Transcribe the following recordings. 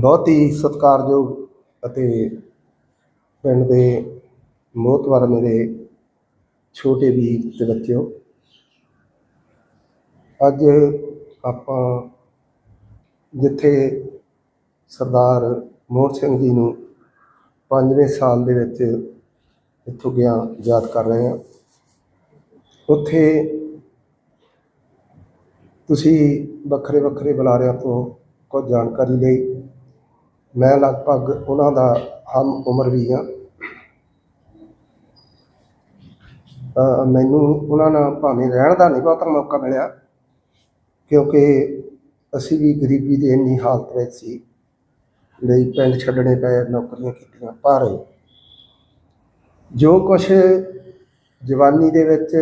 ਬਹੁਤ ਹੀ ਸਤਿਕਾਰਯੋਗ ਅਤੇ ਪਿੰਡ ਦੇ ਮੋਹਤਵਰ ਮੇਰੇ ਛੋਟੇ ਵੀਰ ਤੇ ਬੱਚਿਓ। ਅੱਜ ਆਪਾਂ ਜਿੱਥੇ ਸਰਦਾਰ ਮੋਹਨ ਸਿੰਘ ਜੀ ਨੂੰ ਪੰਜਵੇਂ ਸਾਲ ਦੇ ਵਿੱਚ ਇੱਥੋਂ ਗਿਆ, ਯਾਦ ਕਰ ਰਹੇ ਹਾਂ। ਉੱਥੇ ਤੁਸੀਂ ਵੱਖਰੇ ਵੱਖਰੇ ਬੁਲਾਰਿਆਂ ਤੋਂ ਕੁਝ ਜਾਣਕਾਰੀ ਲਈ ਮੈਂ ਲਗਭਗ ਉਹਨਾਂ ਦਾ ਹਮ ਉਮਰ ਵੀ ਹਾਂ ਮੈਨੂੰ ਉਹਨਾਂ ਨਾਲ ਭਾਵੇਂ ਰਹਿਣ ਦਾ ਨਹੀਂ ਬਹੁਤਾ ਮੌਕਾ ਮਿਲਿਆ, ਕਿਉਂਕਿ ਅਸੀਂ ਵੀ ਗਰੀਬੀ ਦੇ ਇੰਨੀ ਹਾਲਤ ਵਿੱਚ ਸੀ, ਲਈ ਪਿੰਡ ਛੱਡਣੇ ਪਏ, ਨੌਕਰੀਆਂ ਕੀਤੀਆਂ, ਪਰ ਜੋ ਕੁਛ ਜਵਾਨੀ ਦੇ ਵਿੱਚ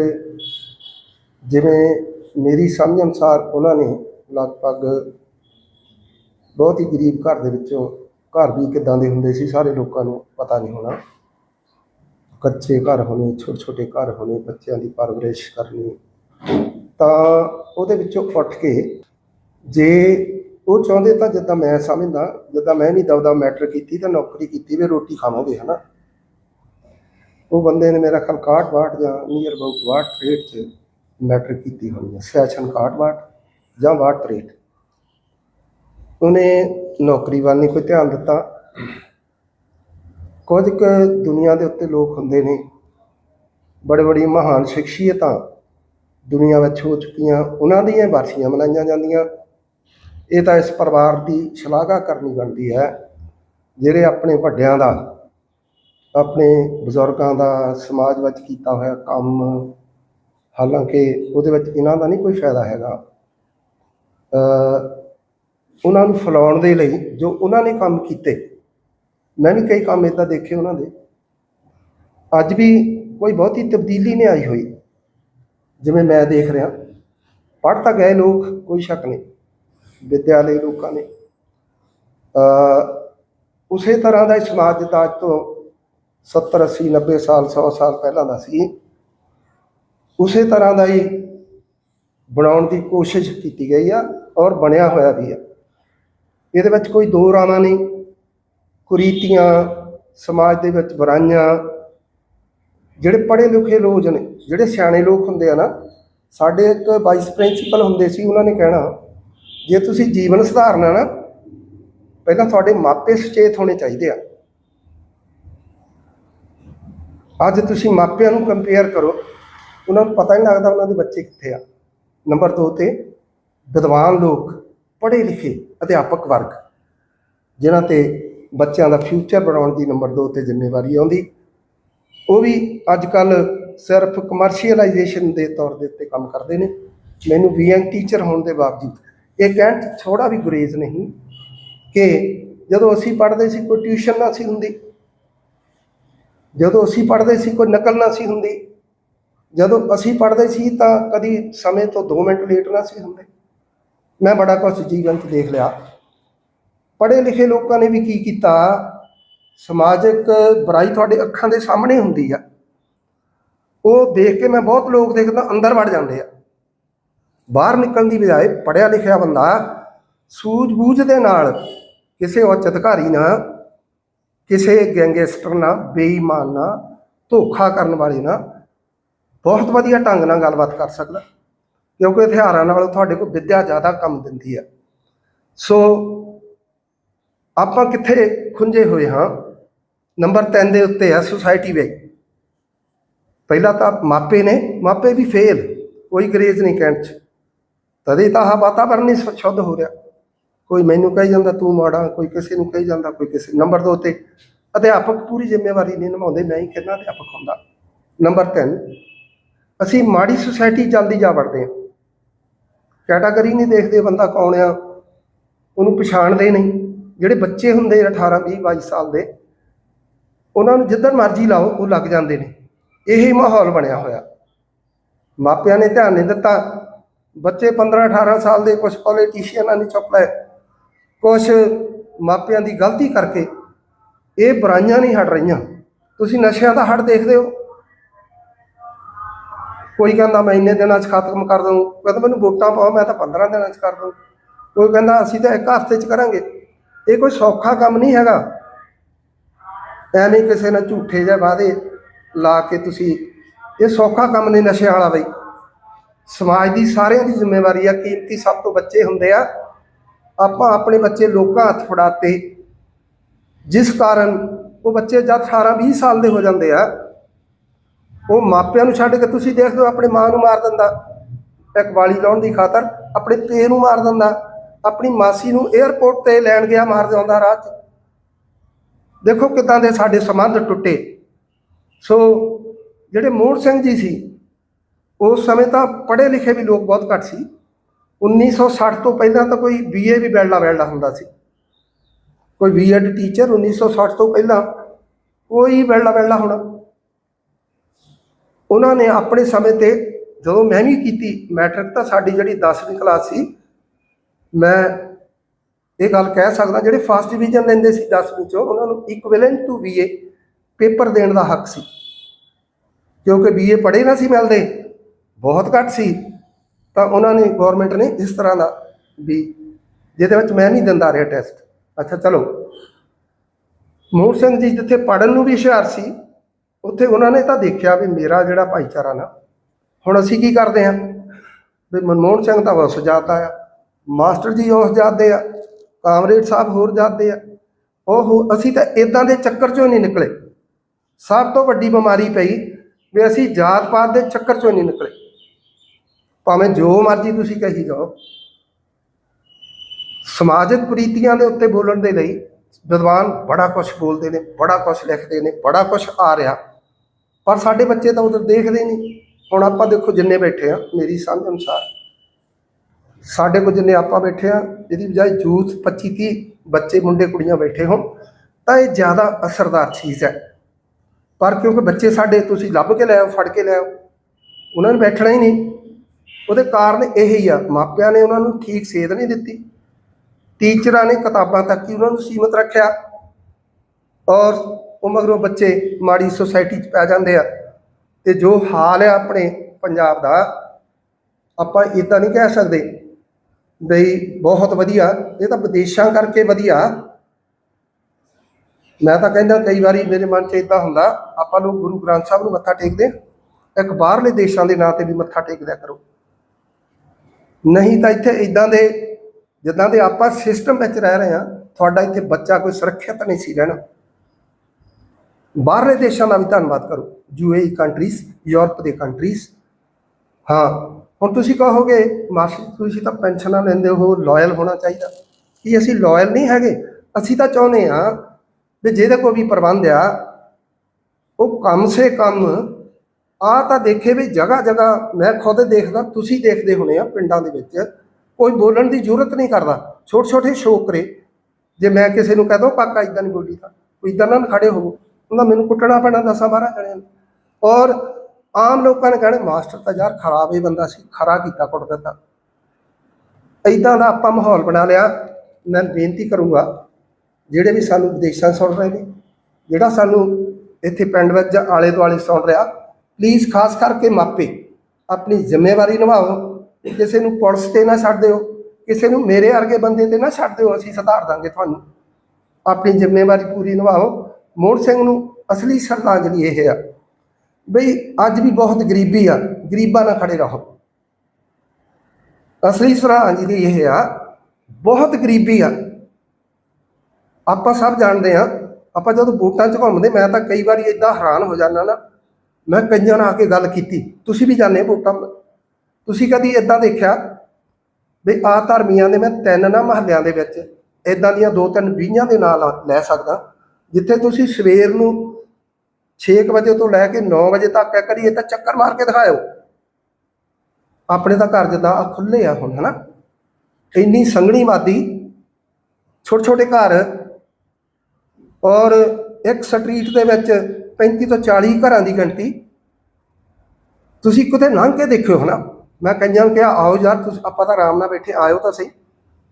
ਜਿਵੇਂ ਮੇਰੀ ਸਮਝ ਅਨੁਸਾਰ ਉਹਨਾਂ ਨੇ ਲਗਭਗ ਬਹੁਤ ਹੀ ਗਰੀਬ ਘਰ ਦੇ ਵਿੱਚੋਂ ਘਰ ਵੀ ਕਿੱਦਾਂ ਦੇ ਹੁੰਦੇ ਸੀ, ਸਾਰੇ ਲੋਕਾਂ ਨੂੰ ਪਤਾ ਨਹੀਂ ਹੋਣਾ। ਕੱਚੇ ਘਰ ਹੋਣੇ ਛੋਟੇ ਛੋਟੇ ਘਰ ਹੋਣੇ, ਬੱਚਿਆਂ ਦੀ ਪਰਵਰਿਸ਼ ਕਰਨੀ। ਤਾਂ ਉਹਦੇ ਵਿੱਚੋਂ ਉੱਠ ਕੇ ਜੇ ਉਹ ਚਾਹੁੰਦੇ ਤਾਂ ਜਿੱਦਾਂ ਮੈਂ ਸਮਝਦਾ, ਜਿੱਦਾਂ ਮੈਂ ਵੀ ਦਵਦਾ ਮੈਟਰ ਕੀਤੀ ਤਾਂ ਨੌਕਰੀ ਕੀਤੀ ਵੀ ਰੋਟੀ ਖਾਵਾਂਗੇ, ਹਨਾ। ਉਹ ਬੰਦੇ ਨੇ ਮੇਰਾ ਖਿਆਲ 61 ਵਾਟ ਜਾਂ ਨੀਅਰ ਅਬਾਊਟ ਵਾਟ ਰੇਟ 'ਚ ਮੈਟਰ ਕੀਤੀ ਹੋਣੀ ਹੈ ਸੈਸ਼ਨ 61 ਵਾਟ ਜਾਂ ਵਾਟ ਰੇਟ ਉਹਨੇ ਨੌਕਰੀ ਵੱਲ ਨਹੀਂ ਕੋਈ ਧਿਆਨ ਦਿੱਤਾ। ਕੁਝ ਕੁ ਦੁਨੀਆ ਦੇ ਉੱਤੇ ਲੋਕ ਹੁੰਦੇ ਨੇ। ਬੜੇ ਬੜੀ ਮਹਾਨ ਸ਼ਖਸੀਅਤਾਂ ਦੁਨੀਆ ਵਿੱਚ ਹੋ ਚੁੱਕੀਆਂ। ਉਹਨਾਂ ਦੀਆਂ ਵਰਸੀਆਂ ਮਨਾਈਆਂ ਜਾਂਦੀਆਂ। ਇਹ ਤਾਂ ਇਸ ਪਰਿਵਾਰ ਦੀ ਸ਼ਲਾਘਾ ਕਰਨੀ ਬਣਦੀ ਹੈ। ਜਿਹੜੇ ਆਪਣੇ ਵੱਡਿਆਂ ਦਾ, ਆਪਣੇ ਬਜ਼ੁਰਗਾਂ ਦਾ ਸਮਾਜ ਵਿੱਚ ਕੀਤਾ ਹੋਇਆ ਕੰਮ, ਹਾਲਾਂਕਿ ਉਹਦੇ ਵਿੱਚ ਇਹਨਾਂ ਦਾ ਨਹੀਂ ਕੋਈ ਫਾਇਦਾ ਹੈਗਾ। ਉਹਨਾਂ ਨੂੰ ਫਲਾਉਣ ਦੇ ਲਈ ਜੋ ਉਹਨਾਂ ਨੇ ਕੰਮ ਕੀਤੇ। ਮੈਂ ਵੀ ਕਈ ਕੰਮ ਇਦਾਂ ਦੇਖੇ ਉਹਨਾਂ ਦੇ। ਅੱਜ ਵੀ ਕੋਈ ਬਹੁਤੀ ਤਬਦੀਲੀ ਨਹੀਂ ਆਈ ਹੋਈ। ਜਿਵੇਂ ਮੈਂ ਦੇਖ ਰਿਹਾ, ਪੜ੍ਹ ਤਾਂ ਗਏ ਲੋਕ, ਕੋਈ ਸ਼ੱਕ ਨਹੀਂ। ਵਿਦਿਆਲੇ ਲੋਕਾਂ ਨੇ। ਅ ਉਸੇ ਤਰ੍ਹਾਂ ਦਾ ਹੀ ਸਮਾਜ ਜਿੱਦਾਂ ਅੱਜ ਤੋਂ 70 80 90 ਸਾਲ 100 ਸਾਲ ਪਹਿਲਾਂ ਦਾ ਸੀ। ਉਸੇ ਤਰ੍ਹਾਂ ਦਾ ਹੀ ਬਣਾਉਣ ਦੀ ਕੋਸ਼ਿਸ਼ ਕੀਤੀ ਗਈ ਆ ਔਰ ਬਣਿਆ ਹੋਇਆ ਵੀ ਆ। ਇਹਦੇ ਵਿੱਚ ਕੋਈ ਦੋ ਰਾਣਾ ਨਹੀਂ, ਕੁਰੀਤੀਆਂ, ਸਮਾਜ ਦੇ ਵਿੱਚ ਬੁਰਾਈਆਂ ਜਿਹੜੇ ਪੜ੍ਹੇ ਲਿਖੇ ਲੋਕ ਨੇ, ਜਿਹੜੇ ਸਿਆਣੇ ਲੋਕ ਹੁੰਦੇ ਆ ਨਾ, ਸਾਡੇ ਇੱਕ ਵਾਈਸ ਪ੍ਰਿੰਸੀਪਲ ਹੁੰਦੇ ਸੀ, ਉਹਨਾਂ ਨੇ ਕਹਿਣਾ, ਜੇ ਤੁਸੀਂ ਜੀਵਨ ਸੁਧਾਰਨਾ ਨਾ, ਪਹਿਲਾਂ ਤੁਹਾਡੇ ਮਾਪੇ ਸੁਚੇਤ ਹੋਣੇ ਚਾਹੀਦੇ ਆ। ਅੱਜ ਤੁਸੀਂ ਮਾਪਿਆਂ ਨੂੰ ਕੰਪੇਅਰ ਕਰੋ, ਉਹਨਾਂ ਨੂੰ ਪਤਾ ਨਹੀਂ ਲੱਗਦਾ ਉਹਨਾਂ ਦੇ ਬੱਚੇ ਕਿੱਥੇ ਆ। ਨੰਬਰ 2 ਤੇ, ਵਿਦਵਾਨ ਲੋਕ ਪੜ੍ਹੇ ਲਿਖੇ ਅਧਿਆਪਕ ਵਰਗ, ਜਿਨ੍ਹਾਂ ਤੇ ਬੱਚਿਆਂ ਦਾ ਫਿਊਚਰ ਬਣਾਉਣ ਦੀ ਨੰਬਰ 2 ਤੇ ਜ਼ਿੰਮੇਵਾਰੀ ਆਉਂਦੀ। ਉਹ ਵੀ ਅੱਜ ਕੱਲ ਸਿਰਫ ਕਮਰਸ਼ੀਅਲਾਈਜੇਸ਼ਨ ਦੇ ਤੌਰ ਦੇ ਉੱਤੇ ਕੰਮ ਕਰਦੇ ਨੇ। ਮੈਨੂੰ ਵੀਐਨ ਟੀਚਰ ਹੋਣ ਦੇ ਬਾਵਜੂਦ ਇਹ ਕਹਿਣ 'ਚ ਥੋੜਾ ਵੀ ਗੁਰੇਜ਼ ਨਹੀਂ ਕਿ ਜਦੋਂ ਅਸੀਂ ਪੜ੍ਹਦੇ ਸੀ ਕੋਈ ਟਿਊਸ਼ਨ ਨਾ ਸੀ ਹੁੰਦੀ, ਜਦੋਂ ਅਸੀਂ ਪੜ੍ਹਦੇ ਸੀ ਕੋਈ ਨਕਲ ਨਾ ਸੀ ਹੁੰਦੀ, ਜਦੋਂ ਅਸੀਂ ਪੜ੍ਹਦੇ ਸੀ ਤਾਂ ਕਦੀ ਸਮੇਂ ਤੋਂ 2 ਮਿੰਟ ਲੇਟ ਨਾ ਸੀ ਹੁੰਦੇ। ਮੈਂ ਬੜਾ ਕੁਝ ਜੀਵਨ 'ਚ ਦੇਖ ਲਿਆ। ਪੜ੍ਹੇ ਲਿਖੇ ਲੋਕਾਂ ਨੇ ਵੀ ਕੀ ਕੀਤਾ? ਸਮਾਜਿਕ ਬੁਰਾਈ ਤੁਹਾਡੇ ਅੱਖਾਂ ਦੇ ਸਾਹਮਣੇ ਹੁੰਦੀ ਆ। ਉਹ ਦੇਖ ਕੇ ਮੈਂ ਬਹੁਤ ਲੋਕ ਦੇਖਦਾ ਅੰਦਰ ਵੜ ਜਾਂਦੇ ਆ। ਬਾਹਰ ਨਿਕਲਣ ਦੀ ਬਜਾਏ ਪੜਿਆ ਲਿਖਿਆ ਬੰਦਾ ਸੂਝ-ਬੂਝ ਦੇ ਨਾਲ ਕਿਸੇ ਉੱਚ ਅਧਿਕਾਰੀ ਨਾਲ ਕਿਸੇ ਗੈਂਗਸਟਰ ਨਾਲ ਬੇਈਮਾਨ ਨਾਲ ਧੋਖਾ ਕਰਨ ਵਾਲੇ ਨਾਲ ਬਹੁਤ ਵਧੀਆ ਢੰਗ ਨਾਲ ਗੱਲਬਾਤ ਕਰ ਸਕਦਾ। ਕਿਉਂਕਿ ਹਥਿਆਰਾਂ ਨਾਲ ਤੁਹਾਡੇ ਕੋਲ ਵਿੱਦਿਆ ਜ਼ਿਆਦਾ ਕੰਮ ਦਿੰਦੀ ਆ। ਸੋ ਆਪਾਂ ਕਿੱਥੇ ਖੁੰਝੇ ਹੋਏ ਹਾਂ? ਨੰਬਰ 3 ਦੇ ਉੱਤੇ ਆ ਸੁਸਾਇਟੀ ਵਿੱਚ। ਪਹਿਲਾਂ ਤਾਂ ਮਾਪੇ ਨੇ, ਮਾਪੇ ਵੀ ਫੇਲ ਕੋਈ ਗਰੇਜ਼ ਨਹੀਂ ਕਹਿਣ ਚ। ਤਦੇ ਤਾਂ ਆਹ ਵਾਤਾਵਰਨ ਹੀ ਸ਼ੁ- ਸ਼ੁੱਧ ਹੋ ਰਿਹਾ। ਕੋਈ ਮੈਨੂੰ ਕਹੀ ਜਾਂਦਾ, ਤੂੰ ਮਾੜਾ, ਕੋਈ ਕਿਸੇ ਨੂੰ ਕਹੀ ਜਾਂਦਾ, ਕੋਈ ਕਿਸੇ ਨੰਬਰ 2 ਤੇ, ਅਧਿਆਪਕ ਪੂਰੀ ਜ਼ਿੰਮੇਵਾਰੀ ਨਹੀਂ ਨਿਭਾਉਂਦੇ, ਮੈਂ ਹੀ ਕਿੰਨਾ ਅਧਿਆਪਕ ਹੁੰਦਾ। ਨੰਬਰ 3 ਅਸੀਂ ਮਾੜੀ ਸੁਸਾਇਟੀ ਜਲਦੀ ਜਾ ਵੜਦੇ ਹਾਂ। ਕੈਟਾਗਰੀ ਨਹੀਂ ਦੇਖਦੇ ਬੰਦਾ ਕੌਣ ਆ, ਉਹਨੂੰ ਪਛਾਣਦੇ ਨਹੀਂ। ਜਿਹੜੇ ਬੱਚੇ ਹੁੰਦੇ ਆ 18 20 22 ਸਾਲ ਦੇ, ਉਹਨਾਂ ਨੂੰ ਜਿੱਧਰ ਮਰਜ਼ੀ ਲਾਓ, ਉਹ ਲੱਗ ਜਾਂਦੇ ਨੇ। ਇਹੀ ਮਾਹੌਲ ਬਣਿਆ ਹੋਇਆ। ਮਾਪਿਆਂ ਨੇ ਧਿਆਨ ਨਹੀਂ ਦਿੱਤਾ। ਬੱਚੇ 15 18 ਸਾਲ ਦੇ ਕੁਝ ਪੋਲੀਟੀਸ਼ੀਅਨਾਂ ਨੇ ਚੁੱਪ ਲਏ। ਕੁਝ ਮਾਪਿਆਂ ਦੀ ਗਲਤੀ ਕਰਕੇ ਇਹ ਬੁਰਾਈਆਂ ਨਹੀਂ ਹਟ ਰਹੀਆਂ। ਤੁਸੀਂ ਨਸ਼ਿਆਂ ਦਾ ਹੜ ਦੇਖਦੇ ਹੋ। ਕੋਈ ਕਹਿੰਦਾ ਮੈਂ ਇੰਨੇ ਦਿਨਾਂ 'ਚ ਖਤਮ ਕਰ ਦੂੰ ਕਹਿੰਦਾ ਮੈਨੂੰ ਵੋਟਾਂ ਪਾਓ, ਮੈਂ ਤਾਂ 15 ਦਿਨਾਂ 'ਚ ਕਰ ਦਊਂ। ਕੋਈ ਕਹਿੰਦਾ ਅਸੀਂ ਤਾਂ ਇੱਕ ਹਫ਼ਤੇ 'ਚ ਕਰਾਂਗੇ। ਇਹ ਕੋਈ ਸੌਖਾ ਕੰਮ ਨਹੀਂ ਹੈਗਾ। ਐਵੇਂ ਕਿਸੇ ਨਾਲ ਝੂਠੇ ਜਿਹੇ ਵਾਅਦੇ ਲਾ ਕੇ ਤੁਸੀਂ, ਇਹ ਸੌਖਾ ਕੰਮ ਨਹੀਂ ਨਸ਼ੇ ਵਾਲਾ ਬਈ। ਸਮਾਜ ਦੀ ਸਾਰਿਆਂ ਦੀ ਜ਼ਿੰਮੇਵਾਰੀ ਆ, ਕੀਮਤੀ ਸਭ ਤੋਂ ਬੱਚੇ ਹੁੰਦੇ ਆ। ਆਪਾਂ ਆਪਣੇ ਬੱਚੇ ਲੋਕਾਂ ਹੱਥ ਫੜਾਤੇ। ਜਿਸ ਕਾਰਨ ਉਹ ਬੱਚੇ ਜਦ 18 20 ਸਾਲ ਦੇ ਹੋ ਜਾਂਦੇ ਆ ਉਹ ਮਾਪਿਆਂ ਨੂੰ ਛੱਡ ਕੇ ਤੁਸੀਂ ਦੇਖ ਲਓ, ਆਪਣੀ ਮਾਂ ਨੂੰ ਮਾਰ ਦਿੰਦਾ। ਇੱਕ ਵਾਲੀ ਲਾਉਣ ਦੀ ਖਾਤਰ ਆਪਣੇ ਪੇ ਨੂੰ ਮਾਰ ਦਿੰਦਾ। ਆਪਣੀ ਮਾਸੀ ਨੂੰ 에ਅਰਪੋਰਟ ਤੇ ਲੈਣ ਗਿਆ ਮਾਰ ਦਿੰਦਾ ਰਾਹ 'ਚ। ਦੇਖੋ ਕਿਦਾਂ ਦੇ ਸਾਡੇ ਸੰਬੰਧ ਟੁੱਟੇ। ਸੋ ਜਿਹੜੇ ਮੋਹਨ ਸਿੰਘ ਜੀ ਸੀ, ਉਸ ਸਮੇਂ ਤਾਂ ਪੜ੍ਹੇ ਲਿਖੇ ਵੀ ਲੋਕ ਬਹੁਤ ਘੱਟ ਸੀ। 1960 ਤੋਂ ਪਹਿਲਾਂ ਤਾਂ ਕੋਈ ਬੀਏ ਵੀ ਬੈਲਦਾ ਬੈਲਦਾ ਹੁੰਦਾ ਸੀ। ਕੋਈ ਬੀਐਡ ਟੀਚਰ 1960 ਤੋਂ ਪਹਿਲਾਂ ਕੋਈ ਬੈਲਦਾ ਬੈਲਦਾ ਹੋਣਾ। ਉਹਨਾਂ ਨੇ ਆਪਣੇ ਸਮੇਂ ਤੇ ਜਦੋਂ ਮੈਂ ਵੀ ਕੀਤੀ ਮੈਟ੍ਰਿਕ ਤਾਂ ਸਾਡੀ ਜਿਹੜੀ 10ਵੀਂ ਕਲਾਸ ਸੀ, ਮੈਂ ਇਹ ਗੱਲ ਕਹਿ ਸਕਦਾ ਜਿਹੜੇ ਫਸਟ ਡਿਵੀਜ਼ਨ ਲੈਂਦੇ ਸੀ 10ਵੀਂ ਚੋਂ, ਉਹਨਾਂ ਨੂੰ ਇਕੁਇਵਲੈਂਟ ਟੂ ਬੀਏ ਪੇਪਰ ਦੇਣ ਦਾ ਹੱਕ ਸੀ। ਕਿਉਂਕਿ ਬੀਏ ਪੜ੍ਹੇ ਨਾ ਸੀ ਮਿਲਦੇ, ਬਹੁਤ ਘੱਟ ਸੀ। ਤਾਂ ਉਹਨਾਂ ਨੇ ਗਵਰਨਮੈਂਟ ਨੇ ਇਸ ਤਰ੍ਹਾਂ ਦਾ ਵੀ ਜਿਹਦੇ ਵਿੱਚ ਮੈਂ ਨਹੀਂ ਦਿੰਦਾ ਰਿਹਾ ਟੈਸਟ ਅੱਛਾ, ਚਲੋ। ਮੋਹਨ ਸਿੰਘ ਜੀ ਜਿੱਥੇ ਪੜਨ ਨੂੰ ਵੀ ਹੁਸ਼ਿਆਰ ਸੀ ਉੱਥੇ ਉਹਨਾਂ ਨੇ ਤਾਂ ਦੇਖਿਆ ਵੀ ਮੇਰਾ ਜਿਹੜਾ ਭਾਈਚਾਰਾ ਨਾ, ਹੁਣ ਅਸੀਂ ਕੀ ਕਰਦੇ ਹਾਂ? ਵੀ ਮਨਮੋਹਨ ਸਿੰਘ ਤਾਂ ਉਸ ਜਾਤ ਆ, ਮਾਸਟਰ ਜੀ ਉਸ ਜਾਤ ਦੇ ਆ, ਕਾਮਰੇਡ ਸਾਹਿਬ ਹੋਰ ਜਾਤ ਦੇ ਆ। ਉਹ ਅਸੀਂ ਤਾਂ ਇਦਾਂ ਦੇ ਚੱਕਰ ਚੋਂ ਨਹੀਂ ਨਿਕਲੇ। ਸਭ ਤੋਂ ਵੱਡੀ ਬਿਮਾਰੀ ਪਈ ਵੀ ਅਸੀਂ ਜਾਤ ਪਾਤ ਦੇ ਚੱਕਰ ਚੋਂ ਨਹੀਂ ਨਿਕਲੇ। ਭਾਵੇਂ ਜੋ ਮਰਜ਼ੀ ਤੁਸੀਂ ਕਹੀ ਜਾਓ। ਸਮਾਜਿਕ ਪ੍ਰੀਤੀਆਂ ਦੇ ਉੱਤੇ ਬੋਲਣ ਦੇ ਲਈ ਵਿਦਵਾਨ ਬੜਾ ਕੁਝ ਬੋਲਦੇ ਨੇ, ਬੜਾ ਕੁਝ ਲਿਖਦੇ ਨੇ, ਬੜਾ ਕੁਝ ਆ ਰਿਹਾ। ਪਰ ਸਾਡੇ ਬੱਚੇ ਤਾਂ ਉਧਰ ਦੇਖਦੇ ਨਹੀਂ। ਹੁਣ ਆਪਾਂ ਦੇਖੋ ਜਿੰਨੇ ਬੈਠੇ ਆ, ਮੇਰੀ ਸਮਝ ਅਨੁਸਾਰ। ਸਾਡੇ ਕੋਲ ਜਿੰਨੇ ਆਪਾਂ ਬੈਠੇ ਆ, ਇਹਦੀ ਬਜਾਏ ਜੂਥ 25 30 ਬੱਚੇ ਮੁੰਡੇ ਕੁੜੀਆਂ ਬੈਠੇ ਹੋਣ, ਤਾਂ ਇਹ ਜ਼ਿਆਦਾ ਅਸਰਦਾਰ ਚੀਜ਼ ਹੈ। ਪਰ ਕਿਉਂਕਿ ਬੱਚੇ ਸਾਡੇ ਤੁਸੀਂ ਲੱਭ ਕੇ ਲੈ ਆਓ, ਫੜ ਕੇ ਲੈ ਆਓ, ਉਹਨਾਂ ਨੇ ਬੈਠਣਾ ਹੀ ਨਹੀਂ। ਉਹਦੇ ਕਾਰਨ ਇਹ ਹੀ ਆ, ਮਾਪਿਆਂ ਨੇ ਉਹਨਾਂ ਨੂੰ ਠੀਕ ਸੇਧ ਨਹੀਂ ਦਿੱਤੀ। ਟੀਚਰਾਂ ਨੇ ਕਿਤਾਬਾਂ ਤੱਕ ਹੀ ਉਹਨਾਂ ਨੂੰ ਸੀਮਤ ਰੱਖਿਆ। ਔਰ ਉਹ ਮਗਰੋਂ ਬੱਚੇ ਮਾੜੀ ਸੁਸਾਇਟੀ 'ਚ ਪੈ ਜਾਂਦੇ ਆ। ਤੇ ਜੋ ਹਾਲ ਹੈ ਆਪਣੇ ਪੰਜਾਬ ਦਾ, ਆਪਾਂ ਇਦਾਂ ਨਹੀਂ ਕਹਿ ਸਕਦੇ ਬਈ ਬਹੁਤ ਵਧੀਆ, ਇਹ ਤਾਂ ਵਿਦੇਸ਼ਾਂ ਕਰਕੇ ਵਧੀਆ। ਮੈਂ ਤਾਂ ਕਹਿੰਦਾ ਕਈ ਵਾਰੀ ਮੇਰੇ ਮਨ 'ਚ ਇਦਾਂ ਹੁੰਦਾ, ਆਪਾਂ ਲੋਕ ਗੁਰੂ ਗ੍ਰੰਥ ਸਾਹਿਬ ਨੂੰ ਮੱਥਾ ਟੇਕਦੇ ਇੱਕ ਬਾਹਰਲੇ ਦੇਸ਼ਾਂ ਦੇ ਨਾਂ ਤੇ ਵੀ ਮੱਥਾ ਟੇਕਦਿਆ ਕਰੋ। ਨਹੀਂ ਤਾਂ ਇੱਥੇ ਇਦਾਂ ਦੇ, ਜਿੱਦਾਂ ਦੇ ਆਪਾਂ ਸਿਸਟਮ ਵਿੱਚ ਰਹਿ ਰਹੇ ਹਾਂ, ਤੁਹਾਡਾ ਇੱਥੇ ਬੱਚਾ ਕੋਈ ਸੁਰੱਖਿਅਤ ਨਹੀਂ ਸੀ ਰਹਿਣਾ। ਬਾਹਰਲੇ ਦੇਸ਼ਾਂ ਦਾ ਵੀ ਧੰਨਵਾਦ ਕਰੋ। ਯੂਏਈ ਕੰਟਰੀਜ਼ ਯੂਰਪ ਦੇ ਕੰਟਰੀਜ਼ ਹਾਂ, ਹੁਣ ਤੁਸੀਂ ਕਹੋਗੇ, ਮਾਸ਼ੀ, ਤੁਸੀਂ ਤਾਂ ਪੈਨਸ਼ਨਾਂ ਲੈਂਦੇ ਹੋ ਲਾਇਲ ਹੋਣਾ ਚਾਹੀਦਾ। ਕੀ ਅਸੀਂ ਲਾਇਲ ਨਹੀਂ ਹੈਗੇ? ਅਸੀਂ ਤਾਂ ਚਾਹੁੰਦੇ ਆ ਵੀ ਜਿਹਦੇ ਕੋਲ ਵੀ ਪ੍ਰਬੰਧ ਆ, ਉਹ ਕੰਮ ਸੇ ਕੰਮ ਆ ਤਾਂ ਦੇਖੇ ਵੀ ਜਗ੍ਹਾ ਜਗ੍ਹਾ, ਮੈਂ ਖੁਦ ਦੇਖਦਾ, ਤੁਸੀਂ ਦੇਖਦੇ ਹੋਣੇ ਆ ਪਿੰਡਾਂ ਦੇ ਵਿੱਚ, ਕੋਈ ਬੋਲਣ ਦੀ ਜ਼ਰੂਰਤ ਨਹੀਂ ਕਰਦਾ। ਛੋਟੇ ਛੋਟੇ ਸ਼ੋਕਰੇ, ਜੇ ਮੈਂ ਕਿਸੇ ਨੂੰ ਕਹਦਾ ਕਾਕਾ ਇਦਾਂ ਨਹੀਂ ਬੋਲੀ ਤਾਂ ਕੋਈ ਇਦਾਂ ਨਾ ਖੜੇ ਹੋਵੋ। ਉਹਦਾ ਮੈਨੂੰ ਕੁੱਟਣਾ ਪੈਣਾ ਦਸਾਂ ਬਾਰਾਂ ਜਣਿਆਂ ਨੂੰ। ਔਰ ਆਮ ਲੋਕਾਂ ਨੇ ਕਹਿਣਾ, ਮਾਸਟਰ ਤਾਂ ਯਾਰ ਖਰਾਬ ਹੀ ਬੰਦਾ ਸੀ, ਖਰਾ ਕੀਤਾ, ਕੁੱਟ ਦਿੱਤਾ। ਇਦਾਂ ਦਾ ਆਪਾਂ ਮਾਹੌਲ ਬਣਾ ਲਿਆ। ਮੈਂ ਬੇਨਤੀ ਕਰੂੰਗਾ, ਜਿਹੜੇ ਵੀ ਸਾਨੂੰ ਵਿਦੇਸ਼ਾਂ ਸੁਣ ਰਹੇ ਨੇ, ਜਿਹੜਾ ਸਾਨੂੰ ਇੱਥੇ ਪਿੰਡ ਵਿੱਚ ਜਾਂ ਆਲੇ ਦੁਆਲੇ ਸੁਣ ਰਿਹਾ ਪਲੀਜ਼ ਖਾਸ ਕਰਕੇ ਮਾਪੇ, ਆਪਣੀ ਜ਼ਿੰਮੇਵਾਰੀ ਨਿਭਾਓ। ਕਿਸੇ ਨੂੰ ਪੁਲਿਸ ਤੇ ਨਾ ਛੱਡ ਦਿਓ, ਕਿਸੇ ਨੂੰ ਮੇਰੇ ਵਰਗੇ ਬੰਦੇ ਤੇ ਨਾ ਛੱਡ ਦਿਓ, ਅਸੀਂ ਸੁਧਾਰ ਦਾਂਗੇ ਤੁਹਾਨੂੰ। ਆਪਣੀ ਜ਼ਿੰਮੇਵਾਰੀ ਪੂਰੀ ਨਿਭਾਓ। ਮੋਹਨ ਸਿੰਘ ਨੂੰ ਅਸਲੀ ਸ਼ਰਧਾਂਜਲੀ ਇਹ ਆ, ਬਈ ਅੱਜ ਵੀ ਬਹੁਤ ਗਰੀਬੀ ਆ, ਗਰੀਬਾਂ ਨਾਲ ਖੜੇ ਰਹੋ। ਅਸਲੀ ਸ਼ਰਧਾਂਜਲੀ ਇਹ ਆ, ਬਹੁਤ ਗਰੀਬੀ ਆ। ਆਪਾਂ ਸਭ ਜਾਣਦੇ ਆ ਆਪਾਂ ਜਦੋਂ ਵੋਟਾਂ 'ਚ ਘੁੰਮਦੇ, ਮੈਂ ਤਾਂ ਕਈ ਵਾਰੀ ਇਦਾਂ ਹੈਰਾਨ ਹੋ ਜਾਂਦਾ ਨਾ, ਮੈਂ ਕਈਆਂ ਨਾਲ ਆ ਕੇ ਗੱਲ ਕੀਤੀ, ਤੁਸੀਂ ਵੀ ਜਾਣਦੇ ਵੋਟਾਂ ਤੁਸੀਂ ਕਦੀ ਇਦਾਂ ਦੇਖਿਆ ਵੀ ਆ ਧਰਮੀਆਂ ਦੇ ਮੈਂ ਤਿੰਨ ਨਾ ਮਹੱਲਿਆਂ ਦੇ ਵਿੱਚ ਇਦਾਂ ਦੀਆਂ ਦੋ ਤਿੰਨ ਵੀਹਾਂ ਦੇ ਨਾਂ ਲੈ ਸਕਦਾ। ਜਿੱਥੇ ਤੁਸੀਂ ਸਵੇਰ ਨੂੰ 6 ਵਜੇ ਤੋਂ ਲੈ ਕੇ 9 ਵਜੇ ਤੱਕ ਇੱਕ ਕਰੀਏ ਤਾਂ ਚੱਕਰ ਮਾਰ ਕੇ ਦਿਖਾਇਓ। ਆਪਣੇ ਤਾਂ ਘਰ ਜਿੱਦਾਂ ਆ ਖੁੱਲੇ ਆ ਹੁਣ, ਹਨਾ? ਇੰਨੀ ਸੰਘਣੀ ਮਾਦੀ ਛੋਟੇ ਛੋਟੇ ਘਰ, ਔਰ ਇੱਕ ਸਟਰੀਟ ਦੇ ਵਿੱਚ 35 ਤੋਂ 40 ਘਰਾਂ ਦੀ ਗਿਣਤੀ। ਤੁਸੀਂ ਕਿਤੇ ਲੰਘ ਕੇ ਦੇਖਿਓ, ਹਨਾ? ਮੈਂ ਕਈਆਂ ਨੂੰ ਕਿਹਾ, ਆਓ ਯਾਰ, ਤੁਸੀਂ ਆਪਾਂ ਤਾਂ ਆਰਾਮ ਨਾਲ ਬੈਠੇ, ਆਇਓ ਤਾਂ ਸਹੀ।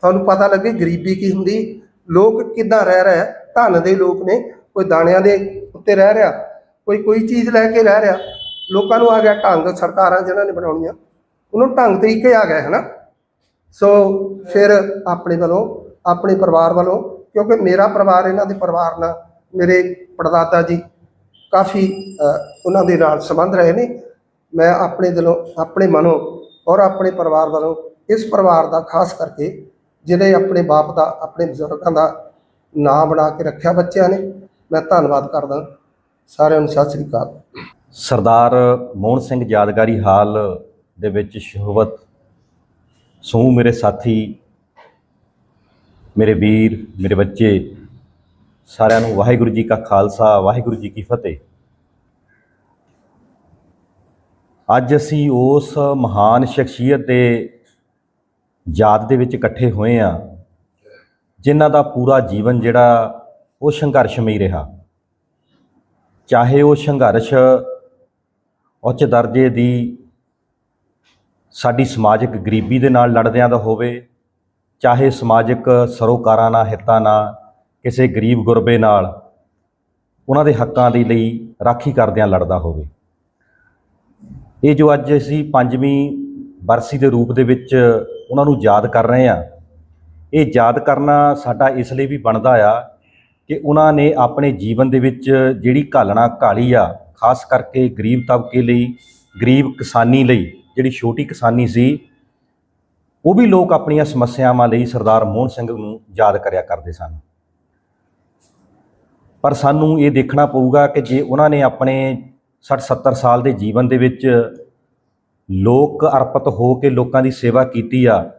ਤੁਹਾਨੂੰ ਪਤਾ ਲੱਗੇ ਗਰੀਬੀ ਕੀ ਹੁੰਦੀ, ਲੋਕ ਕਿੱਦਾਂ ਰਹਿ ਰਹੇ ਧਨ ਦੇ ਲੋਕ ਨੇ, ਕੋਈ ਦਾਣਿਆਂ ਦੇ ਉੱਤੇ ਰਹਿ ਰਿਹਾ, ਕੋਈ ਕੋਈ ਚੀਜ਼ ਲੈ ਕੇ ਰਹਿ ਰਿਹਾ, ਲੋਕਾਂ ਨੂੰ ਆ ਗਿਆ ਢੰਗ, ਸਰਕਾਰਾਂ ਜਿਹਨਾਂ ਨੇ ਬਣਾਉਣੀਆਂ, ਉਹਨਾਂ ਨੂੰ ਢੰਗ ਤਰੀਕੇ ਆ ਗਏ, ਹਨਾ? ਸੋ ਫਿਰ ਆਪਣੇ ਵੱਲੋਂ, ਆਪਣੇ ਪਰਿਵਾਰ ਵੱਲੋਂ, ਕਿਉਂਕਿ ਮੇਰਾ ਪਰਿਵਾਰ, ਇਹਨਾਂ ਦੇ ਪਰਿਵਾਰ ਨਾਲ ਮੇਰੇ ਪੜਦਾਦਾ ਜੀ ਕਾਫੀ ਉਹਨਾਂ ਦੇ ਨਾਲ ਸੰਬੰਧ ਰਹੇ ਨੇ। ਮੈਂ ਆਪਣੇ ਦਿਲੋਂ, ਆਪਣੇ ਮਨੋਂ ਔਰ ਆਪਣੇ ਪਰਿਵਾਰ ਵੱਲੋਂ ਇਸ ਪਰਿਵਾਰ ਦਾ ਖਾਸ ਕਰਕੇ, ਜਿਹੜੇ ਆਪਣੇ ਬਾਪ ਦਾ, ਆਪਣੇ ਬਜ਼ੁਰਗਾਂ ਦਾ ਨਾਂ ਬਣਾ ਕੇ ਰੱਖਿਆ ਬੱਚਿਆਂ ਨੇ। ਮੈਂ ਧੰਨਵਾਦ ਕਰਦਾ। ਸਾਰਿਆਂ ਨੂੰ ਸਤਿ ਸ੍ਰੀ ਅਕਾਲ। ਸਰਦਾਰ ਮੋਹਨ ਸਿੰਘ ਯਾਦਗਾਰੀ ਹਾਲ ਦੇ ਵਿੱਚ ਸ਼ਹਵਤ ਸਮੂਹ ਮੇਰੇ ਸਾਥੀ, ਮੇਰੇ ਵੀਰ, ਮੇਰੇ ਬੱਚੇ, ਸਾਰਿਆਂ ਨੂੰ ਵਾਹਿਗੁਰੂ ਜੀ ਕਾ ਖਾਲਸਾ, ਵਾਹਿਗੁਰੂ ਜੀ ਕੀ ਫਤਿਹ। ਅੱਜ ਅਸੀਂ ਉਸ ਮਹਾਨ ਸ਼ਖਸੀਅਤ ਦੇ ਯਾਦ ਦੇ ਵਿੱਚ ਇਕੱਠੇ ਹੋਏ ਆ ਜਿਨ੍ਹਾਂ ਦਾ ਪੂਰਾ ਜੀਵਨ ਜਿਹੜਾ ਉਹ ਸੰਘਰਸ਼ਮਈ ਰਿਹਾ। ਚਾਹੇ ਉਹ ਸੰਘਰਸ਼ ਉੱਚ ਦਰਜੇ ਦੀ ਸਾਡੀ ਸਮਾਜਿਕ ਗਰੀਬੀ ਦੇ ਨਾਲ ਲੜਦਿਆਂ ਦਾ ਹੋਵੇ, ਚਾਹੇ ਸਮਾਜਿਕ ਸਰੋਕਾਰਾਂ ਨਾਲ, ਹਿੱਤਾਂ ਨਾਲ, ਕਿਸੇ ਗਰੀਬ ਗੁਰਬੇ ਨਾਲ, ਉਹਨਾਂ ਦੇ ਹੱਕਾਂ ਦੇ ਲਈ ਰਾਖੀ ਕਰਦਿਆਂ ਲੜਦਾ ਹੋਵੇ। ਇਹ ਜੋ ਅੱਜ ਅਸੀਂ ਪੰਜਵੀਂ ਬਰਸੀ ਦੇ ਰੂਪ ਦੇ ਵਿੱਚ ਉਹਨਾਂ ਨੂੰ ਯਾਦ ਕਰ ਰਹੇ ਹਾਂ ਇਹ ਯਾਦ ਕਰਨਾ ਸਾਡਾ ਇਸ ਲਈ ਵੀ ਬਣਦਾ ਆ ਕਿ ਉਹਨਾਂ ਨੇ ਆਪਣੇ ਜੀਵਨ ਦੇ ਵਿੱਚ ਜਿਹੜੀ ਘਾਲਣਾ ਘਾਲੀ ਆ, ਖਾਸ ਕਰਕੇ ਗਰੀਬ ਤਬਕੇ ਲਈ, ਗਰੀਬ ਕਿਸਾਨੀ ਲਈ, ਜਿਹੜੀ ਛੋਟੀ ਕਿਸਾਨੀ ਸੀ, ਉਹ ਵੀ ਲੋਕ ਆਪਣੀਆਂ ਸਮੱਸਿਆਵਾਂ ਲਈ ਸਰਦਾਰ ਮੋਹਨ ਸਿੰਘ ਨੂੰ ਯਾਦ ਕਰਿਆ ਕਰਦੇ ਸਨ। ਪਰ ਸਾਨੂੰ ਇਹ ਦੇਖਣਾ ਪਊਗਾ ਕਿ ਜੇ ਉਹਨਾਂ ਨੇ ਆਪਣੇ 60 70 ਸਾਲ ਦੇ ਜੀਵਨ ਦੇ ਵਿੱਚ ਲੋਕ ਅਰਪਿਤ ਹੋ ਕੇ ਲੋਕਾਂ ਦੀ ਸੇਵਾ ਕੀਤੀ ਆ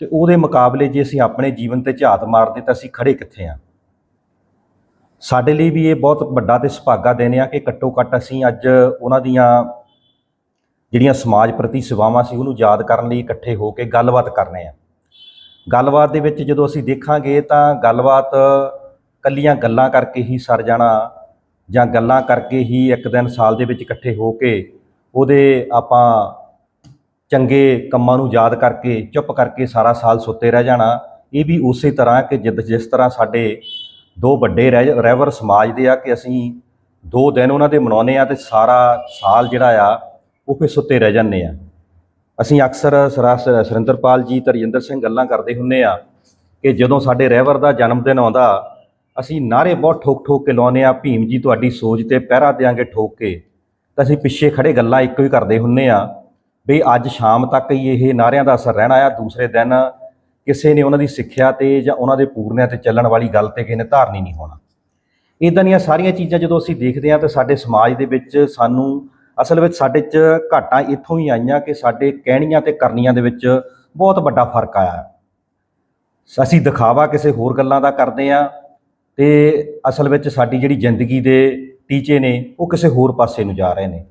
ਤੇ ਉਹਦੇ ਮੁਕਾਬਲੇ ਜੇ ਅਸੀਂ ਆਪਣੇ ਜੀਵਨ ਤੇ ਝਾਤ ਮਾਰਦੇ ਤਾਂ ਅਸੀਂ ਖੜੇ ਕਿੱਥੇ ਆ? ਸਾਡੇ ਲਈ ਵੀ ਇਹ ਬਹੁਤ ਵੱਡਾ ਤੇ ਸੁਭਾਗਾ ਦਿਨ ਆ ਕਿ ਘੱਟੋ ਘੱਟ ਅਸੀਂ ਅੱਜ ਉਹਨਾਂ ਦੀਆਂ ਜਿਹੜੀਆਂ ਸਮਾਜ ਪ੍ਰਤੀ ਸੇਵਾਵਾਂ ਸੀ ਉਹਨੂੰ ਯਾਦ ਕਰਨ ਲਈ ਇਕੱਠੇ ਹੋ ਕੇ ਗੱਲਬਾਤ ਕਰਨੇ ਆ। ਗੱਲਬਾਤ ਦੇ ਵਿੱਚ ਜਦੋਂ ਅਸੀਂ ਦੇਖਾਂਗੇ ਤਾਂ ਗੱਲਬਾਤ ਕੱਲੀਆਂ ਗੱਲਾਂ ਕਰਕੇ ਹੀ ਸਰ ਜਾਣਾ ਜਾਂ ਗੱਲਾਂ ਕਰਕੇ ਹੀ ਇੱਕ ਦਿਨ ਸਾਲ ਦੇ ਵਿੱਚ ਇਕੱਠੇ ਹੋ ਕੇ ਉਹਦੇ ਆਪਾਂ ਚੰਗੇ ਕੰਮਾਂ ਨੂੰ ਯਾਦ ਕਰਕੇ, ਚੁੱਪ ਕਰਕੇ ਸਾਰਾ ਸਾਲ ਸੁੱਤੇ ਰਹਿ ਜਾਣਾ। ਇਹ ਵੀ ਉਸੇ ਤਰ੍ਹਾਂ ਕਿ ਜਿੱਦ, ਜਿਸ ਤਰ੍ਹਾਂ ਸਾਡੇ ਦੋ ਵੱਡੇ ਰਹਿ- ਰਹਿਬਰ ਸਮਾਜ ਦੇ ਆ ਕਿ ਅਸੀਂ ਦੋ ਦਿਨ ਉਹਨਾਂ ਦੇ ਮਨਾਉਨੇ ਆ ਤੇ ਸਾਰਾ ਸਾਲ ਜਿਹੜਾ ਆ, ਉਹ ਫਿਰ ਸੁੱਤੇ ਰਹਿ ਜਾਂਦੇ ਆ। ਅਸੀਂ ਅਕਸਰ ਸਰਾ ਸੁਰਿੰਦਰਪਾਲ ਜੀ ਤਰਜਿੰਦਰ ਸਿੰਘ ਗੱਲਾਂ ਕਰਦੇ ਹੁੰਨੇ ਆ ਕਿ ਜਦੋਂ ਸਾਡੇ ਰਹਿਵਰ ਦਾ ਜਨਮ ਦਿਨ ਆਉਂਦਾ, ਅਸੀਂ ਨਾਰੇ ਬਹੁਤ ਠੋਕ ਠੋਕ ਕੇ ਲਾਉਨੇ ਆ, ਭੀਮ ਜੀ ਤੁਹਾਡੀ ਸੋਚ ਤੇ ਪਹਿਰਾ ਦਿਆਂਗੇ ਠੋਕ ਕੇ। ਤਾਂ ਅਸੀਂ ਪਿੱਛੇ ਖੜੇ ਗੱਲਾਂ ਇੱਕੋ ਹੀ ਕਰਦੇ ਹੁੰਨੇ ਆ। ਵੀ ਅੱਜ ਸ਼ਾਮ ਤੱਕ ਹੀ ਇਹ ਨਾਰਿਆਂ ਦਾ ਅਸਰ ਰਹਿਣਾ ਆ ਦੂਸਰੇ ਦਿਨ ਕਿਸੇ ਨੇ ਉਹਨਾਂ ਦੀ ਸਿੱਖਿਆ ਤੇ ਜਾਂ ਉਹਨਾਂ ਦੇ ਪੂਰਨਿਆਂ ਤੇ ਚੱਲਣ ਵਾਲੀ ਗੱਲ ਤੇ ਕਿਸੇ ਨੇ ਧਾਰਨੀ ਨਹੀਂ ਹੋਣਾ। ਇਦਾਂ ਦੀਆਂ ਸਾਰੀਆਂ ਚੀਜ਼ਾਂ ਜਦੋਂ ਅਸੀਂ ਦੇਖਦੇ ਹਾਂ ਤਾਂ ਸਾਡੇ ਸਮਾਜ ਦੇ ਵਿੱਚ ਸਾਨੂੰ ਅਸਲ ਵਿੱਚ ਸਾਡੇ 'ਚ ਘਾਟਾਂ ਇੱਥੋਂ ਹੀ ਆਈਆਂ ਕਿ ਸਾਡੇ ਕਹਿਣੀਆਂ ਤੇ ਕਰਨੀਆਂ ਦੇ ਵਿੱਚ ਬਹੁਤ ਵੱਡਾ ਫ਼ਰਕ ਆਇਆ ਅਸੀਂ ਦਿਖਾਵਾ ਕਿਸੇ ਹੋਰ ਗੱਲਾਂ ਦਾ ਕਰਦੇ ਆ ਤੇ ਅਸਲ ਵਿੱਚ ਸਾਡੀ ਜਿਹੜੀ ਜ਼ਿੰਦਗੀ ਦੇ ਟੀਚੇ ਨੇ ਉਹ ਕਿਸੇ ਹੋਰ ਪਾਸੇ ਨੂੰ ਜਾ ਰਹੇ ਨੇ।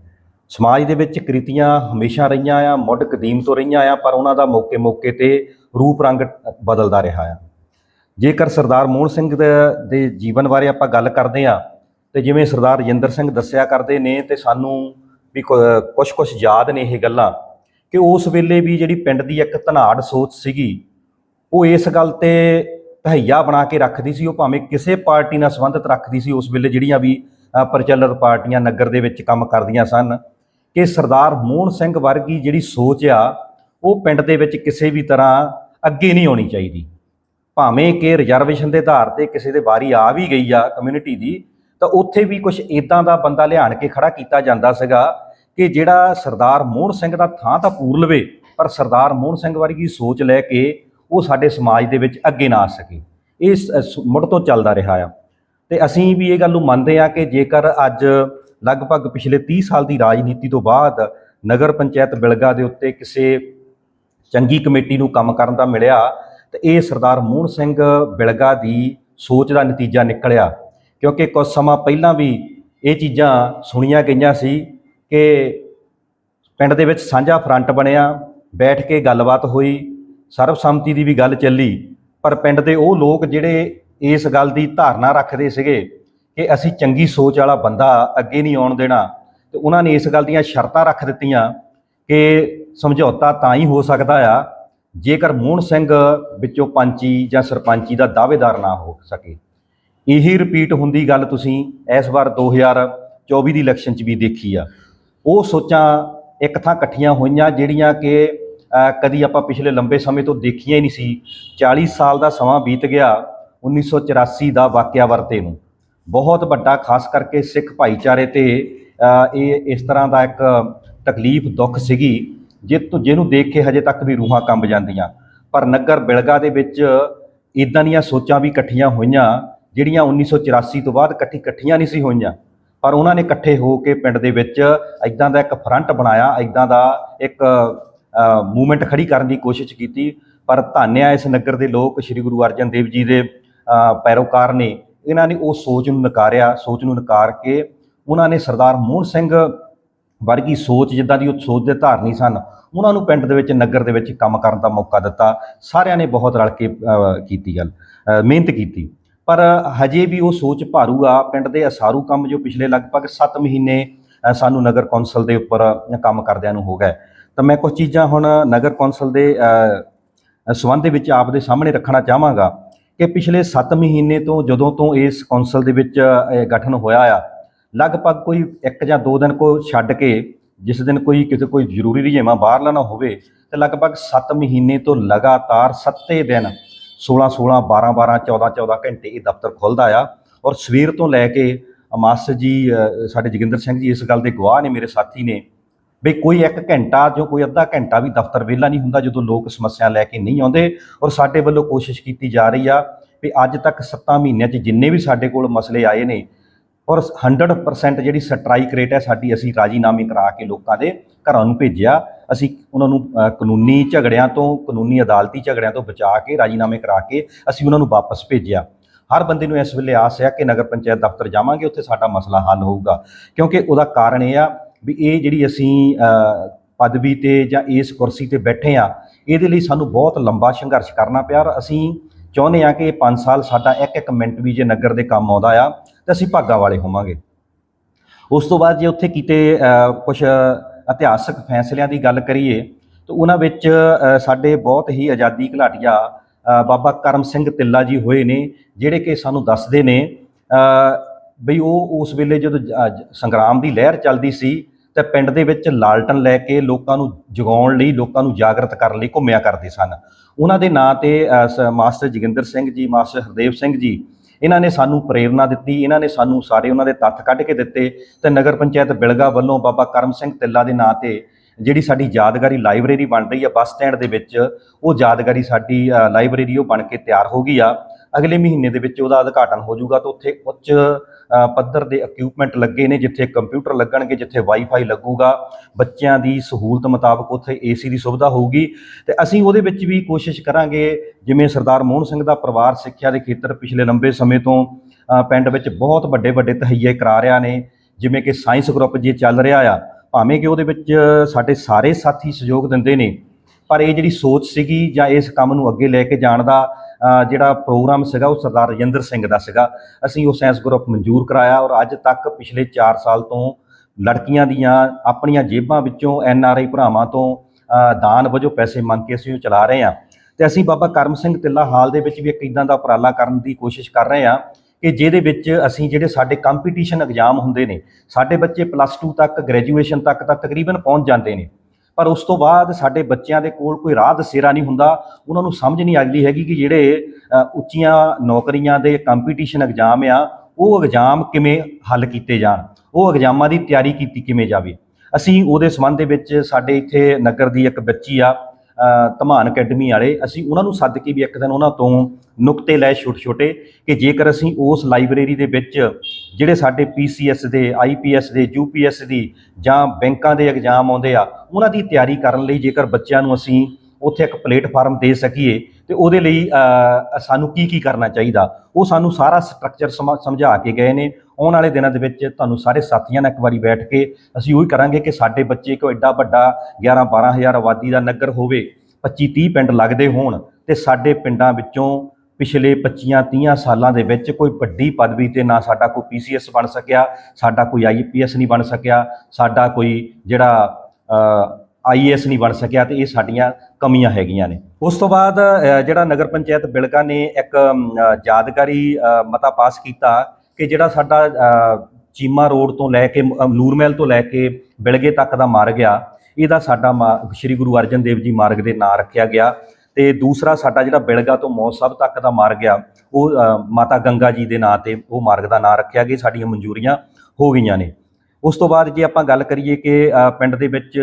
ਸਮਾਜ ਦੇ ਵਿੱਚ ਕ੍ਰਿਤੀਆਂ ਹਮੇਸ਼ਾ ਰਹੀਆਂ ਆ, ਮੁੱਢ ਕਦੀਮ ਤੋਂ ਰਹੀਆਂ ਆ, ਪਰ ਉਹਨਾਂ ਦਾ ਮੌਕੇ-ਮੌਕੇ ਤੇ ਰੂਪ ਰੰਗ ਬਦਲਦਾ ਰਿਹਾ ਆ। ਜੇਕਰ ਸਰਦਾਰ ਮੋਹਨ ਸਿੰਘ ਦੇ ਜੀਵਨ ਬਾਰੇ ਆਪਾਂ ਗੱਲ ਕਰਦੇ ਆ ਤੇ ਜਿਵੇਂ ਸਰਦਾਰ ਰਜਿੰਦਰ ਸਿੰਘ ਦੱਸਿਆ ਕਰਦੇ ਨੇ ਤੇ ਸਾਨੂੰ ਵੀ ਕੁਝ ਕੁਝ ਯਾਦ ਨੇ ਇਹ ਗੱਲਾਂ, ਕਿ ਉਸ ਵੇਲੇ ਵੀ ਜਿਹੜੀ ਪਿੰਡ ਦੀ ਇੱਕ ਧਨਾੜ ਸੋਚ ਸੀਗੀ, ਉਹ ਇਸ ਗੱਲ ਤੇ ਤਹਈਆ ਬਣਾ ਕੇ ਰੱਖਦੀ ਸੀ, ਉਹ ਭਾਵੇਂ ਕਿਸੇ ਪਾਰਟੀ ਨਾਲ ਸੰਬੰਧਿਤ ਰੱਖਦੀ ਸੀ, ਉਸ ਵੇਲੇ ਜਿਹੜੀਆਂ ਵੀ ਪ੍ਰਚਲਿਤ ਪਾਰਟੀਆਂ ਨਗਰ ਦੇ ਵਿੱਚ ਕੰਮ ਕਰਦੀਆਂ ਸਨ ਕਿ ਸਰਦਾਰ ਮੋਹਨ ਸਿੰਘ ਵਰਗੀ ਜਿਹੜੀ ਸੋਚ ਆ, ਉਹ ਪਿੰਡ ਦੇ ਵਿੱਚ ਕਿਸੇ ਵੀ ਤਰ੍ਹਾਂ ਅੱਗੇ ਨਹੀਂ ਆਉਣੀ ਚਾਹੀਦੀ। ਭਾਵੇਂ ਕਿ ਰਿਜ਼ਰਵੇਸ਼ਨ ਦੇ ਆਧਾਰ ਤੇ ਕਿਸੇ ਦੇ ਵਾਰੀ ਆ ਵੀ ਗਈ ਆ ਕਮਿਊਨਿਟੀ ਦੀ, ਤਾਂ ਉੱਥੇ ਵੀ ਕੁਝ ਇਦਾਂ ਦਾ ਬੰਦਾ ਲਿਆਣ ਕੇ ਖੜਾ ਕੀਤਾ ਜਾਂਦਾ ਸੀਗਾ ਕਿ ਜਿਹੜਾ ਸਰਦਾਰ ਮੋਹਨ ਸਿੰਘ ਦਾ ਥਾਂ ਤਾਂ ਪੂਰ ਲਵੇ, ਪਰ ਸਰਦਾਰ ਮੋਹਨ ਸਿੰਘ ਵਰਗੀ ਸੋਚ ਲੈ ਕੇ ਉਹ ਸਾਡੇ ਸਮਾਜ ਦੇ ਵਿੱਚ ਅੱਗੇ ਨਾ ਆ ਸਕੇ। ਇਹ ਸ- ਸ- ਤੋਂ ਚੱਲਦਾ ਰਿਹਾ ਆ। ਤੇ ਅਸੀਂ ਵੀ ਇਹ ਗੱਲ ਨੂੰ ਮੰਨਦੇ ਆ ਕਿ ਜੇਕਰ ਅੱਜ ਲਗਭਗ ਪਿਛਲੇ 30 ਸਾਲ ਦੀ ਰਾਜਨੀਤੀ ਤੋਂ ਬਾਅਦ ਨਗਰ ਪੰਚਾਇਤ ਬਿਲਗਾ ਦੇ ਉੱਤੇ ਕਿਸੇ ਚੰਗੀ ਕਮੇਟੀ ਨੂੰ ਕੰਮ ਕਰਨ ਦਾ ਮਿਲਿਆ ਤੇ ਇਹ ਸਰਦਾਰ ਮੋਹਨ ਸਿੰਘ ਬਿਲਗਾ ਦੀ ਸੋਚ ਦਾ ਨਤੀਜਾ ਨਿਕਲਿਆ। ਕਿਉਂਕਿ ਕੁਝ ਸਮਾਂ ਪਹਿਲਾਂ ਵੀ ਇਹ ਚੀਜ਼ਾਂ ਸੁਣੀਆਂ ਗਈਆਂ ਸੀ ਕਿ ਪਿੰਡ ਦੇ ਵਿੱਚ ਸਾਂਝਾ ਫਰੰਟ ਬਣਿਆ, ਬੈਠ ਕੇ ਗੱਲਬਾਤ ਹੋਈ, ਸਰਬਸੰਮਤੀ ਦੀ ਵੀ ਗੱਲ ਚੱਲੀ, ਪਰ ਪਿੰਡ ਦੇ ਉਹ ਲੋਕ ਜਿਹੜੇ ਇਸ ਗੱਲ ਦੀ ਧਾਰਨਾ ਰੱਖਦੇ ਸੀਗੇ ਕਿ ਅਸੀਂ ਚੰਗੀ ਸੋਚ ਵਾਲਾ ਬੰਦਾ ਅੱਗੇ ਨਹੀਂ ਆਉਣ ਦੇਣਾ। ਤੇ ਉਹਨਾਂ ਨੇ ਇਸ ਗੱਲ ਦੀਆਂ ਸ਼ਰਤਾਂ ਰੱਖ ਦਿੱਤੀਆਂ ਕਿ ਸਮਝੌਤਾ ਤਾਂ ਹੀ ਹੋ ਸਕਦਾ ਆ, ਜੇਕਰ ਮੋਹਨ ਸਿੰਘ ਵਿੱਚੋਂ ਪੰਚੀ ਜਾਂ ਸਰਪੰਚੀ ਦਾ ਦਾਅਵੇਦਾਰ ਨਾ ਹੋ ਸਕੇ। ਇਹੀ ਰਿਪੀਟ ਹੁੰਦੀ ਗੱਲ ਤੁਸੀਂ ਇਸ ਵਾਰ 2024 ਦੀ ਇਲੈਕਸ਼ਨ 'ਚ ਵੀ ਦੇਖੀ ਆ। ਉਹ ਸੋਚਾਂ ਇੱਕ ਥਾਂ ਇਕੱਠੀਆਂ ਹੋਈਆਂ ਜਿਹੜੀਆਂ ਕਿ ਕਦੀ ਆਪਾਂ ਪਿਛਲੇ ਲੰਬੇ ਸਮੇਂ ਤੋਂ ਦੇਖੀਆਂ ਹੀ ਨਹੀਂ ਸੀ। 40 ਸਾਲ ਦਾ ਸਮਾਂ ਬੀਤ ਗਿਆ 1984 ਦਾ ਵਾਕਿਆ ਵਰਤੇ ਨੂੰ। ਬਹੁਤ ਵੱਡਾ, ਖਾਸ ਕਰਕੇ ਸਿੱਖ ਭਾਈਚਾਰੇ ਤੇ ਇਹ ਇਸ ਤਰ੍ਹਾਂ ਦਾ ਇੱਕ ਤਕਲੀਫ, ਦੁੱਖ ਸੀਗੀ ਜਿਹ ਤੋਂ, ਜਿਹਨੂੰ ਦੇਖ ਕੇ ਹਜੇ ਤੱਕ ਵੀ ਰੂਹਾਂ ਕੰਬ ਜਾਂਦੀਆਂ। ਪਰ ਨਗਰ ਬਿਲਗਾ ਦੇ ਵਿੱਚ ਇਦਾਂ ਦੀਆਂ ਸੋਚਾਂ ਵੀ ਇਕੱਠੀਆਂ ਹੋਈਆਂ, ਜਿਹੜੀਆਂ 1984 ਤੋਂ ਬਾਅਦ ਇਕੱਠੀ, ਇਕੱਠੀਆਂ ਨਹੀਂ ਸੀ ਹੋਈਆਂ। ਪਰ ਉਹਨਾਂ ਨੇ ਇਕੱਠੇ ਹੋ ਕੇ ਪਿੰਡ ਦੇ ਵਿੱਚ ਇਦਾਂ ਦਾ ਇੱਕ ਫਰੰਟ ਬਣਾਇਆ ਇਦਾਂ ਦਾ ਇੱਕ ਮੂਵਮੈਂਟ ਖੜੀ ਕਰਨ ਦੀ ਕੋਸ਼ਿਸ਼ ਕੀਤੀ। ਪਰ ਧੰਨਿਆ ਇਸ ਨਗਰ ਦੇ ਲੋਕ, ਸ੍ਰੀ ਗੁਰੂ ਅਰਜਨ ਦੇਵ ਜੀ ਦੇ ਪੈਰੋਕਾਰ ਨੇ। ਇਹਨਾਂ ਨੇ ਉਹ ਸੋਚ ਨੂੰ ਨਕਾਰਿਆ ਸੋਚ ਨੂੰ ਨਕਾਰ ਕੇ ਉਹਨਾਂ ਨੇ ਸਰਦਾਰ ਮੋਹਨ ਸਿੰਘ ਵਰਗੀ ਸੋਚ ਜਿੱਦਾਂ ਦੀ ਉਹ ਸੋਚ ਦੇ ਧਾਰਨੀ ਸਨ ਉਹਨਾਂ ਨੂੰ ਪਿੰਡ ਦੇ ਵਿੱਚ ਨਗਰ ਦੇ ਵਿੱਚ ਕੰਮ ਕਰਨ ਦਾ ਮੌਕਾ ਦਿੱਤਾ। ਸਾਰਿਆਂ ਨੇ ਬਹੁਤ ਰਲ ਕੇ ਕੀਤੀ ਗੱਲ ਮਿਹਨਤ ਕੀਤੀ। ਪਰ ਹਜੇ ਵੀ ਉਹ ਸੋਚ ਭਾਰੂ ਆ ਪਿੰਡ ਦੇ ਅਸਾਰੂ ਕੰਮ ਜੋ ਪਿਛਲੇ ਲਗਭਗ 7 ਮਹੀਨੇ ਸਾਨੂੰ ਨਗਰ ਕੌਂਸਲ ਦੇ ਉੱਪਰ ਕੰਮ ਕਰਦਿਆਂ ਨੂੰ ਹੋ ਗਏ। ਤਾਂ ਮੈਂ ਕੁਝ ਚੀਜ਼ਾਂ ਹੁਣ ਨਗਰ ਕੌਂਸਲ ਦੇ ਅ, ਸੰਬੰਧ ਦੇ ਵਿੱਚ ਆਪ ਦੇ ਸਾਹਮਣੇ ਰੱਖਣਾ ਚਾਹਾਂਗਾ। ਕਿ ਪਿਛਲੇ 7 ਮਹੀਨੇ ਤੋਂ ਜਦੋਂ ਤੋਂ ਇਸ ਕੌਂਸਲ ਦੇ ਵਿੱਚ ਗਠਨ ਹੋਇਆ ਆ, ਲਗਭਗ ਕੋਈ ਇੱਕ ਜਾਂ ਦੋ ਦਿਨ ਕੋ ਛੱਡ ਕੇ ਜਿਸ ਦਿਨ ਕੋਈ ਕਿਤੇ ਕੋਈ ਜ਼ਰੂਰੀ ਰੁਝੇਵਾਂ ਬਾਹਰਲਾ ਨਾ ਹੋਵੇ, ਤੇ ਲਗਭਗ 7 ਮਹੀਨੇ ਤੋਂ ਲਗਾਤਾਰ 7 ਦਿਨ 16 16 12 12 14 14 ਘੰਟੇ ਇਹ ਦਫ਼ਤਰ ਖੁੱਲਦਾ ਆ। ਔਰ ਸਵੇਰ ਤੋਂ ਲੈ ਕੇ ਮਾਸਟਰ ਜੀ ਸਾਡੇ ਜੋਗਿੰਦਰ ਸਿੰਘ ਜੀ ਇਸ ਗੱਲ ਦੇ ਗਵਾਹ ਨੇ ਮੇਰੇ ਸਾਥੀ ਨੇ। ਵੀ ਕੋਈ ਇੱਕ ਘੰਟਾ ਜੋ ਕੋਈ ਅੱਧਾ ਘੰਟਾ ਵੀ ਦਫ਼ਤਰ ਵਿਹਲਾ ਨਹੀਂ ਹੁੰਦਾ ਜਦੋਂ ਲੋਕ ਸਮੱਸਿਆ ਲੈ ਕੇ ਨਹੀਂ ਆਉਂਦੇ। ਔਰ ਸਾਡੇ ਵੱਲੋਂ ਕੋਸ਼ਿਸ਼ ਕੀਤੀ ਜਾ ਰਹੀ ਆ ਵੀ ਅੱਜ ਤੱਕ 7 ਮਹੀਨਿਆਂ 'ਚ ਜਿੰਨੇ ਵੀ ਸਾਡੇ ਕੋਲ ਮਸਲੇ ਆਏ ਨੇ ਔਰ 100% ਜਿਹੜੀ ਸਟ੍ਰਾਈਕ ਰੇਟ ਹੈ ਸਾਡੀ ਅਸੀਂ ਰਾਜੀਨਾਮੇ ਕਰਾ ਕੇ ਲੋਕਾਂ ਦੇ ਘਰਾਂ ਨੂੰ ਭੇਜਿਆ। ਅਸੀਂ ਉਹਨਾਂ ਨੂੰ ਕਾਨੂੰਨੀ ਝਗੜਿਆਂ ਤੋਂ, ਕਾਨੂੰਨੀ ਅਦਾਲਤੀ ਝਗੜਿਆਂ ਤੋਂ ਬਚਾ ਕੇ, ਰਾਜੀਨਾਮੇ ਕਰਾ ਕੇ ਅਸੀਂ ਉਹਨਾਂ ਨੂੰ ਵਾਪਸ ਭੇਜਿਆ। ਹਰ ਬੰਦੇ ਨੂੰ ਇਸ ਵੇਲੇ ਆਸ ਹੈ ਕਿ ਨਗਰ ਪੰਚਾਇਤ ਦਫ਼ਤਰ ਜਾਵਾਂਗੇ, ਉੱਥੇ ਸਾਡਾ ਮਸਲਾ ਹੱਲ ਹੋਊਗਾ। ਕਿਉਂਕਿ ਉਹਦਾ ਕਾਰਨ ਇਹ ਆ ਵੀ ਇਹ ਜਿਹੜੀ ਅਸੀਂ ਪਦਵੀ ਤੇ ਜਾਂ ਇਸ ਕੁਰਸੀ ਤੇ ਬੈਠੇ ਆ ਇਹਦੇ ਲਈ ਸਾਨੂੰ ਬਹੁਤ ਲੰਬਾ ਸੰਘਰਸ਼ ਕਰਨਾ ਪਿਆ ਔਰ ਅਸੀਂ ਚਾਹੁੰਦੇ ਆ ਕਿ ਇਹ 5 ਸਾਲ ਸਾਡਾ ਇੱਕ ਇੱਕ ਮਿੰਟ ਵੀ ਜੇ ਨਗਰ ਦੇ ਕੰਮ ਆਉਂਦਾ ਆ, ਤਾਂ ਅਸੀਂ ਭਾਗਾ ਵਾਲੇ ਹੋਵਾਂਗੇ। ਉਸ ਤੋਂ ਬਾਅਦ ਜੇ ਉੱਥੇ ਕੀਤੇ ਕੁਝ ਇਤਿਹਾਸਕ ਫੈਸਲਿਆਂ ਦੀ ਗੱਲ ਕਰੀਏ, ਤਾਂ ਉਹਨਾਂ ਵਿੱਚ ਸਾਡੇ ਬਹੁਤ ਹੀ ਆਜ਼ਾਦੀ ਘੁਲਾਟੀਆ ਬਾਬਾ ਕਰਮ ਸਿੰਘ ਤਿੱਲਾ ਜੀ ਹੋਏ ਨੇ, ਜਿਹੜੇ ਕਿ ਸਾਨੂੰ ਦੱਸਦੇ ਨੇ ਬਈ ਉਹ ਉਸ ਵੇਲੇ ਜਦੋਂ ਜ- ਸੰਗਰਾਮ ਦੀ ਲਹਿਰ ਚੱਲਦੀ ਸੀ ਤੇ ਪਿੰਡ ਦੇ ਵਿੱਚ ਲਾਲਟਨ ਲੈ ਕੇ ਲੋਕਾਂ ਨੂੰ ਜਗਾਉਣ ਲਈ, ਲੋਕਾਂ ਨੂੰ ਜਾਗਰਤ ਕਰਨ ਲਈ ਘੁੰਮਿਆ ਕਰਦੇ ਸਨ। ਉਹਨਾਂ ਦੇ ਨਾਂ ਤੇ ਸ- ਮਾਸਟਰ ਜੋਗਿੰਦਰ ਸਿੰਘ ਜੀ, ਮਾਸਟਰ ਹਰਦੇਵ ਸਿੰਘ ਜੀ, ਇਹਨਾਂ ਨੇ ਸਾਨੂੰ ਪ੍ਰੇਰਣਾ ਦਿੱਤੀ, ਇਹਨਾਂ ਨੇ ਸਾਨੂੰ ਸਾਰੇ ਉਹਨਾਂ ਦੇ ਤੱਥ ਕੱਢ ਕੇ ਦਿੱਤੇ ਤੇ ਨਗਰ ਪੰਚਾਇਤ ਬਿਲਗਾ ਵੱਲੋਂ ਬਾਬਾ ਕਰਮ ਸਿੰਘ ਤਿੱਲਾ ਦੇ ਨਾਂ ਤੇ ਜਿਹੜੀ ਸਾਡੀ ਯਾਦਗਾਰੀ ਲਾਇਬ੍ਰੇਰੀ ਬਣ ਰਹੀ ਆ ਬੱਸ ਸਟੈਂਡ ਦੇ ਵਿੱਚ, ਉਹ ਯਾਦਗਾਰੀ ਸਾਡੀ ਲਾਇਬ੍ਰੇਰੀ ਉਹ ਬਣ ਕੇ ਤਿਆਰ ਹੋ ਗਈ ਆ। ਅਗਲੇ ਮਹੀਨੇ ਦੇ ਵਿੱਚ ਉਹਦਾ ਉਦਘਾਟਨ ਹੋ ਜਾਊਗਾ ਤਾਂ ਉੱਥੇ ਉੱਚ ਪੱਧਰ ਦੇ ਇਕਵਿਪਮੈਂਟ ਲੱਗੇ ਨੇ, ਜਿੱਥੇ ਕੰਪਿਊਟਰ ਲੱਗਣਗੇ, ਜਿੱਥੇ ਵਾਈਫਾਈ ਲੱਗੂਗਾ, ਬੱਚਿਆਂ ਦੀ ਸਹੂਲਤ ਮੁਤਾਬਕ ਉੱਥੇ ਏਸੀ ਦੀ ਸੁਵਿਧਾ ਹੋਊਗੀ। ਤੇ ਅਸੀਂ ਉਹਦੇ ਵਿੱਚ ਵੀ ਕੋਸ਼ਿਸ਼ ਕਰਾਂਗੇ, ਜਿਵੇਂ ਸਰਦਾਰ ਮੋਹਨ ਸਿੰਘ ਦਾ ਪਰਿਵਾਰ ਸਿੱਖਿਆ ਦੇ ਖੇਤਰ ਪਿਛਲੇ ਲੰਬੇ ਸਮੇਂ ਤੋਂ ਪਿੰਡ ਵਿੱਚ ਬਹੁਤ ਵੱਡੇ ਵੱਡੇ ਤਹਈਏ ਕਰਾ ਰਿਹਾ ਨੇ, ਜਿਵੇਂ ਕਿ ਸਾਇੰਸ ਗਰੁੱਪ ਜੇ ਚੱਲ ਰਿਹਾ ਆ, ਭਾਵੇਂ ਕਿ ਉਹਦੇ ਵਿੱਚ ਸਾਡੇ ਸਾਰੇ ਸਾਥੀ ਸਹਿਯੋਗ ਦਿੰਦੇ ਨੇ, ਪਰ ਇਹ ਜਿਹੜੀ ਸੋਚ ਸੀਗੀ ਜਾਂ ਇਸ ਕੰਮ ਨੂੰ ਅੱਗੇ ਲੈ ਕੇ ਜਾਣ ਦਾ ਜਿਹੜਾ ਪ੍ਰੋਗਰਾਮ ਸੀਗਾ ਉਹ ਸਰਦਾਰ ਰਜਿੰਦਰ ਸਿੰਘ ਦਾ ਸੀਗਾ। ਅਸੀਂ ਉਹ ਸਾਇੰਸ ਗਰੁੱਪ ਮਨਜ਼ੂਰ ਕਰਾਇਆ ਔਰ ਅੱਜ ਤੱਕ ਪਿਛਲੇ 4 ਸਾਲ ਤੋਂ ਲੜਕੀਆਂ ਦੀਆਂ ਆਪਣੀਆਂ ਜੇਬਾਂ ਵਿੱਚੋਂ ਐਨ ਆਰ ਆਈ ਭਰਾਵਾਂ ਤੋਂ ਦਾਨ ਵਜੋਂ ਪੈਸੇ ਮੰਗ ਕੇ ਅਸੀਂ ਉਹ ਚਲਾ ਰਹੇ ਹਾਂ। ਤੇ ਅਸੀਂ ਬਾਬਾ ਕਰਮ ਸਿੰਘ ਤਿੱਲਾ ਹਾਲ ਦੇ ਵਿੱਚ ਵੀ ਇੱਕ ਇਦਾਂ ਦਾ ਉਪਰਾਲਾ ਕਰਨ ਦੀ ਕੋਸ਼ਿਸ਼ ਕਰ ਰਹੇ ਹਾਂ ਕਿ ਜਿਹਦੇ ਵਿੱਚ ਅਸੀਂ ਜਿਹੜੇ ਸਾਡੇ ਕੰਪੀਟੀਸ਼ਨ ਐਗਜ਼ਾਮ ਹੁੰਦੇ ਨੇ, ਸਾਡੇ ਬੱਚੇ ਪਲੱਸ 2 ਤੱਕ ਗ੍ਰੈਜੂਏਸ਼ਨ ਤੱਕ ਤਾਂ ਤਕਰੀਬਨ ਪਹੁੰਚ ਜਾਂਦੇ ਨੇ। ਪਰ ਉਸ ਤੋਂ ਬਾਅਦ ਸਾਡੇ ਬੱਚਿਆਂ ਦੇ ਕੋਲ ਕੋਈ ਰਾਹ ਦਸੇਰਾ ਨਹੀਂ ਹੁੰਦਾ। ਉਹਨਾਂ ਨੂੰ ਸਮਝ ਨਹੀਂ ਆਉਂਦੀ ਹੈਗੀ ਕਿ ਜਿਹੜੇ ਉੱਚੀਆਂ ਨੌਕਰੀਆਂ ਦੇ ਕੰਪੀਟੀਸ਼ਨ ਐਗਜ਼ਾਮ ਆ, ਉਹ ਐਗਜ਼ਾਮ ਕਿਵੇਂ ਹੱਲ ਕੀਤੇ ਜਾਣ? ਉਹ ਐਗਜ਼ਾਮਾਂ ਦੀ ਤਿਆਰੀ ਕੀਤੀ ਕਿਵੇਂ ਜਾਵੇ? ਅਸੀਂ ਉਹਦੇ ਸੰਬੰਧ ਦੇ ਵਿੱਚ ਸਾਡੇ ਇੱਥੇ ਨਗਰ ਦੀ ਇੱਕ ਬੱਚੀ ਆ ਧਮਾਨ ਅਕੈਡਮੀ ਵਾਲੇ, ਅਸੀਂ ਉਹਨਾਂ ਨੂੰ ਸੱਦ ਕੇ ਵੀ ਇੱਕ ਦਿਨ ਉਹਨਾਂ ਤੋਂ ਨੁਕਤੇ ਲਏ ਛੋਟੇ ਛੋਟੇ ਕਿ ਜੇਕਰ ਅਸੀਂ ਉਸ ਲਾਇਬ੍ਰੇਰੀ ਦੇ ਵਿੱਚ ਜਿਹੜੇ ਸਾਡੇ ਪੀਸੀਐਸ ਦੇ ਆਈਪੀਐਸ ਦੇ ਯੂਪੀਐਸ ਦੀ ਜਾਂ ਬੈਂਕਾਂ ਦੇ ਐਗਜ਼ਾਮ ਆਉਂਦੇ ਆ, ਉਹਨਾਂ ਦੀ ਤਿਆਰੀ ਕਰਨ ਲਈ ਜੇਕਰ ਬੱਚਿਆਂ ਨੂੰ ਅਸੀਂ ਉੱਥੇ ਇੱਕ ਪਲੇਟਫਾਰਮ ਦੇ ਸਕੀਏ ਤੇ ਉਹਦੇ ਲਈ ਸਾਨੂੰ ਕੀ ਕੀ ਕਰਨਾ ਚਾਹੀਦਾ? ਉਹ ਸਾਨੂੰ ਸਾਰਾ ਸਟਰਕਚਰ ਸਮਝਾ ਕੇ ਗਏ ਨੇ। ਆਉਣ ਵਾਲੇ ਦਿਨਾਂ ਦੇ ਵਿੱਚ ਤੁਹਾਨੂੰ ਸਾਰੇ ਸਾਥੀਆਂ ਨਾਲ ਇੱਕ ਵਾਰੀ ਬੈਠ ਕੇ ਅਸੀਂ ਉਹੀ ਕਰਾਂਗੇ ਕਿ ਸਾਡੇ ਬੱਚੇ ਕੋਈ ਐਡਾ ਵੱਡਾ 11 12000 ਆਬਾਦੀ ਦਾ ਨਗਰ ਹੋਵੇ 25 30 ਪਿੰਡ ਲੱਗਦੇ ਹੋਣ ਤੇ ਸਾਡੇ ਪਿੰਡਾਂ ਵਿੱਚੋਂ ਪਿਛਲੇ 25 30 ਸਾਲਾਂ ਦੇ ਵਿੱਚ ਕੋਈ ਵੱਡੀ ਪਦਵੀ ਤੇ ਨਾ ਸਾਡਾ ਕੋਈ ਪੀਸੀਐਸ ਬਣ ਸਕਿਆ, ਸਾਡਾ ਕੋਈ ਆਈਪੀਐਸ ਨਹੀਂ ਬਣ ਸਕਿਆ, ਸਾਡਾ ਕੋਈ ਜਿਹੜਾ ਆਈਏਐਸ ਨਹੀਂ ਬਣ ਸਕਿਆ ਤੇ ਇਹ ਸਾਡੀਆਂ ਕਮੀਆਂ ਹੈਗੀਆਂ ਨੇ। ਉਸ ਤੋਂ ਬਾਅਦ ਜਿਹੜਾ ਨਗਰ ਪੰਚਾਇਤ ਬਿਲਕਾ ਨੇ ਇੱਕ ਯਾਦਗਾਰੀ ਮਤਾ ਪਾਸ ਕੀਤਾ ਕਿ ਜਿਹੜਾ ਸਾਡਾ ਚੀਮਾ ਰੋਡ ਤੋਂ ਲੈ ਕੇ ਅ, ਨੂਰਮਹਿਲ ਤੋਂ ਲੈ ਕੇ ਬਿਲਗੇ ਤੱਕ ਦਾ ਮਾਰਗ ਆ ਇਹਦਾ ਸਾਡਾ ਮਾ- ਸ਼੍ਰੀ ਗੁਰੂ ਅਰਜਨ ਦੇਵ ਜੀ ਮਾਰਗ ਦੇ ਨਾਂ ਰੱਖਿਆ ਗਿਆ। ਤੇ ਦੂਸਰਾ ਸਾਡਾ ਜਿਹੜਾ ਬਿਲਗਾ ਤੋਂ ਮੌਤ ਸਾਹਿਬ ਤੱਕ ਦਾ ਮਾਰਗ ਆ ਉਹ ਮਾਤਾ ਗੰਗਾ ਜੀ ਦੇ ਨਾਂ ਤੇ ਉਹ ਮਾਰਗ ਦਾ ਨਾਂ ਰੱਖਿਆ ਗਿਆ ਸਾਡੀਆਂ ਮਨਜ਼ੂਰੀਆਂ ਹੋ ਗਈਆਂ ਨੇ। ਉਸ ਤੋਂ ਬਾਅਦ ਜੇ ਆਪਾਂ ਗੱਲ ਕਰੀਏ ਕਿ ਪਿੰਡ ਦੇ ਵਿੱਚ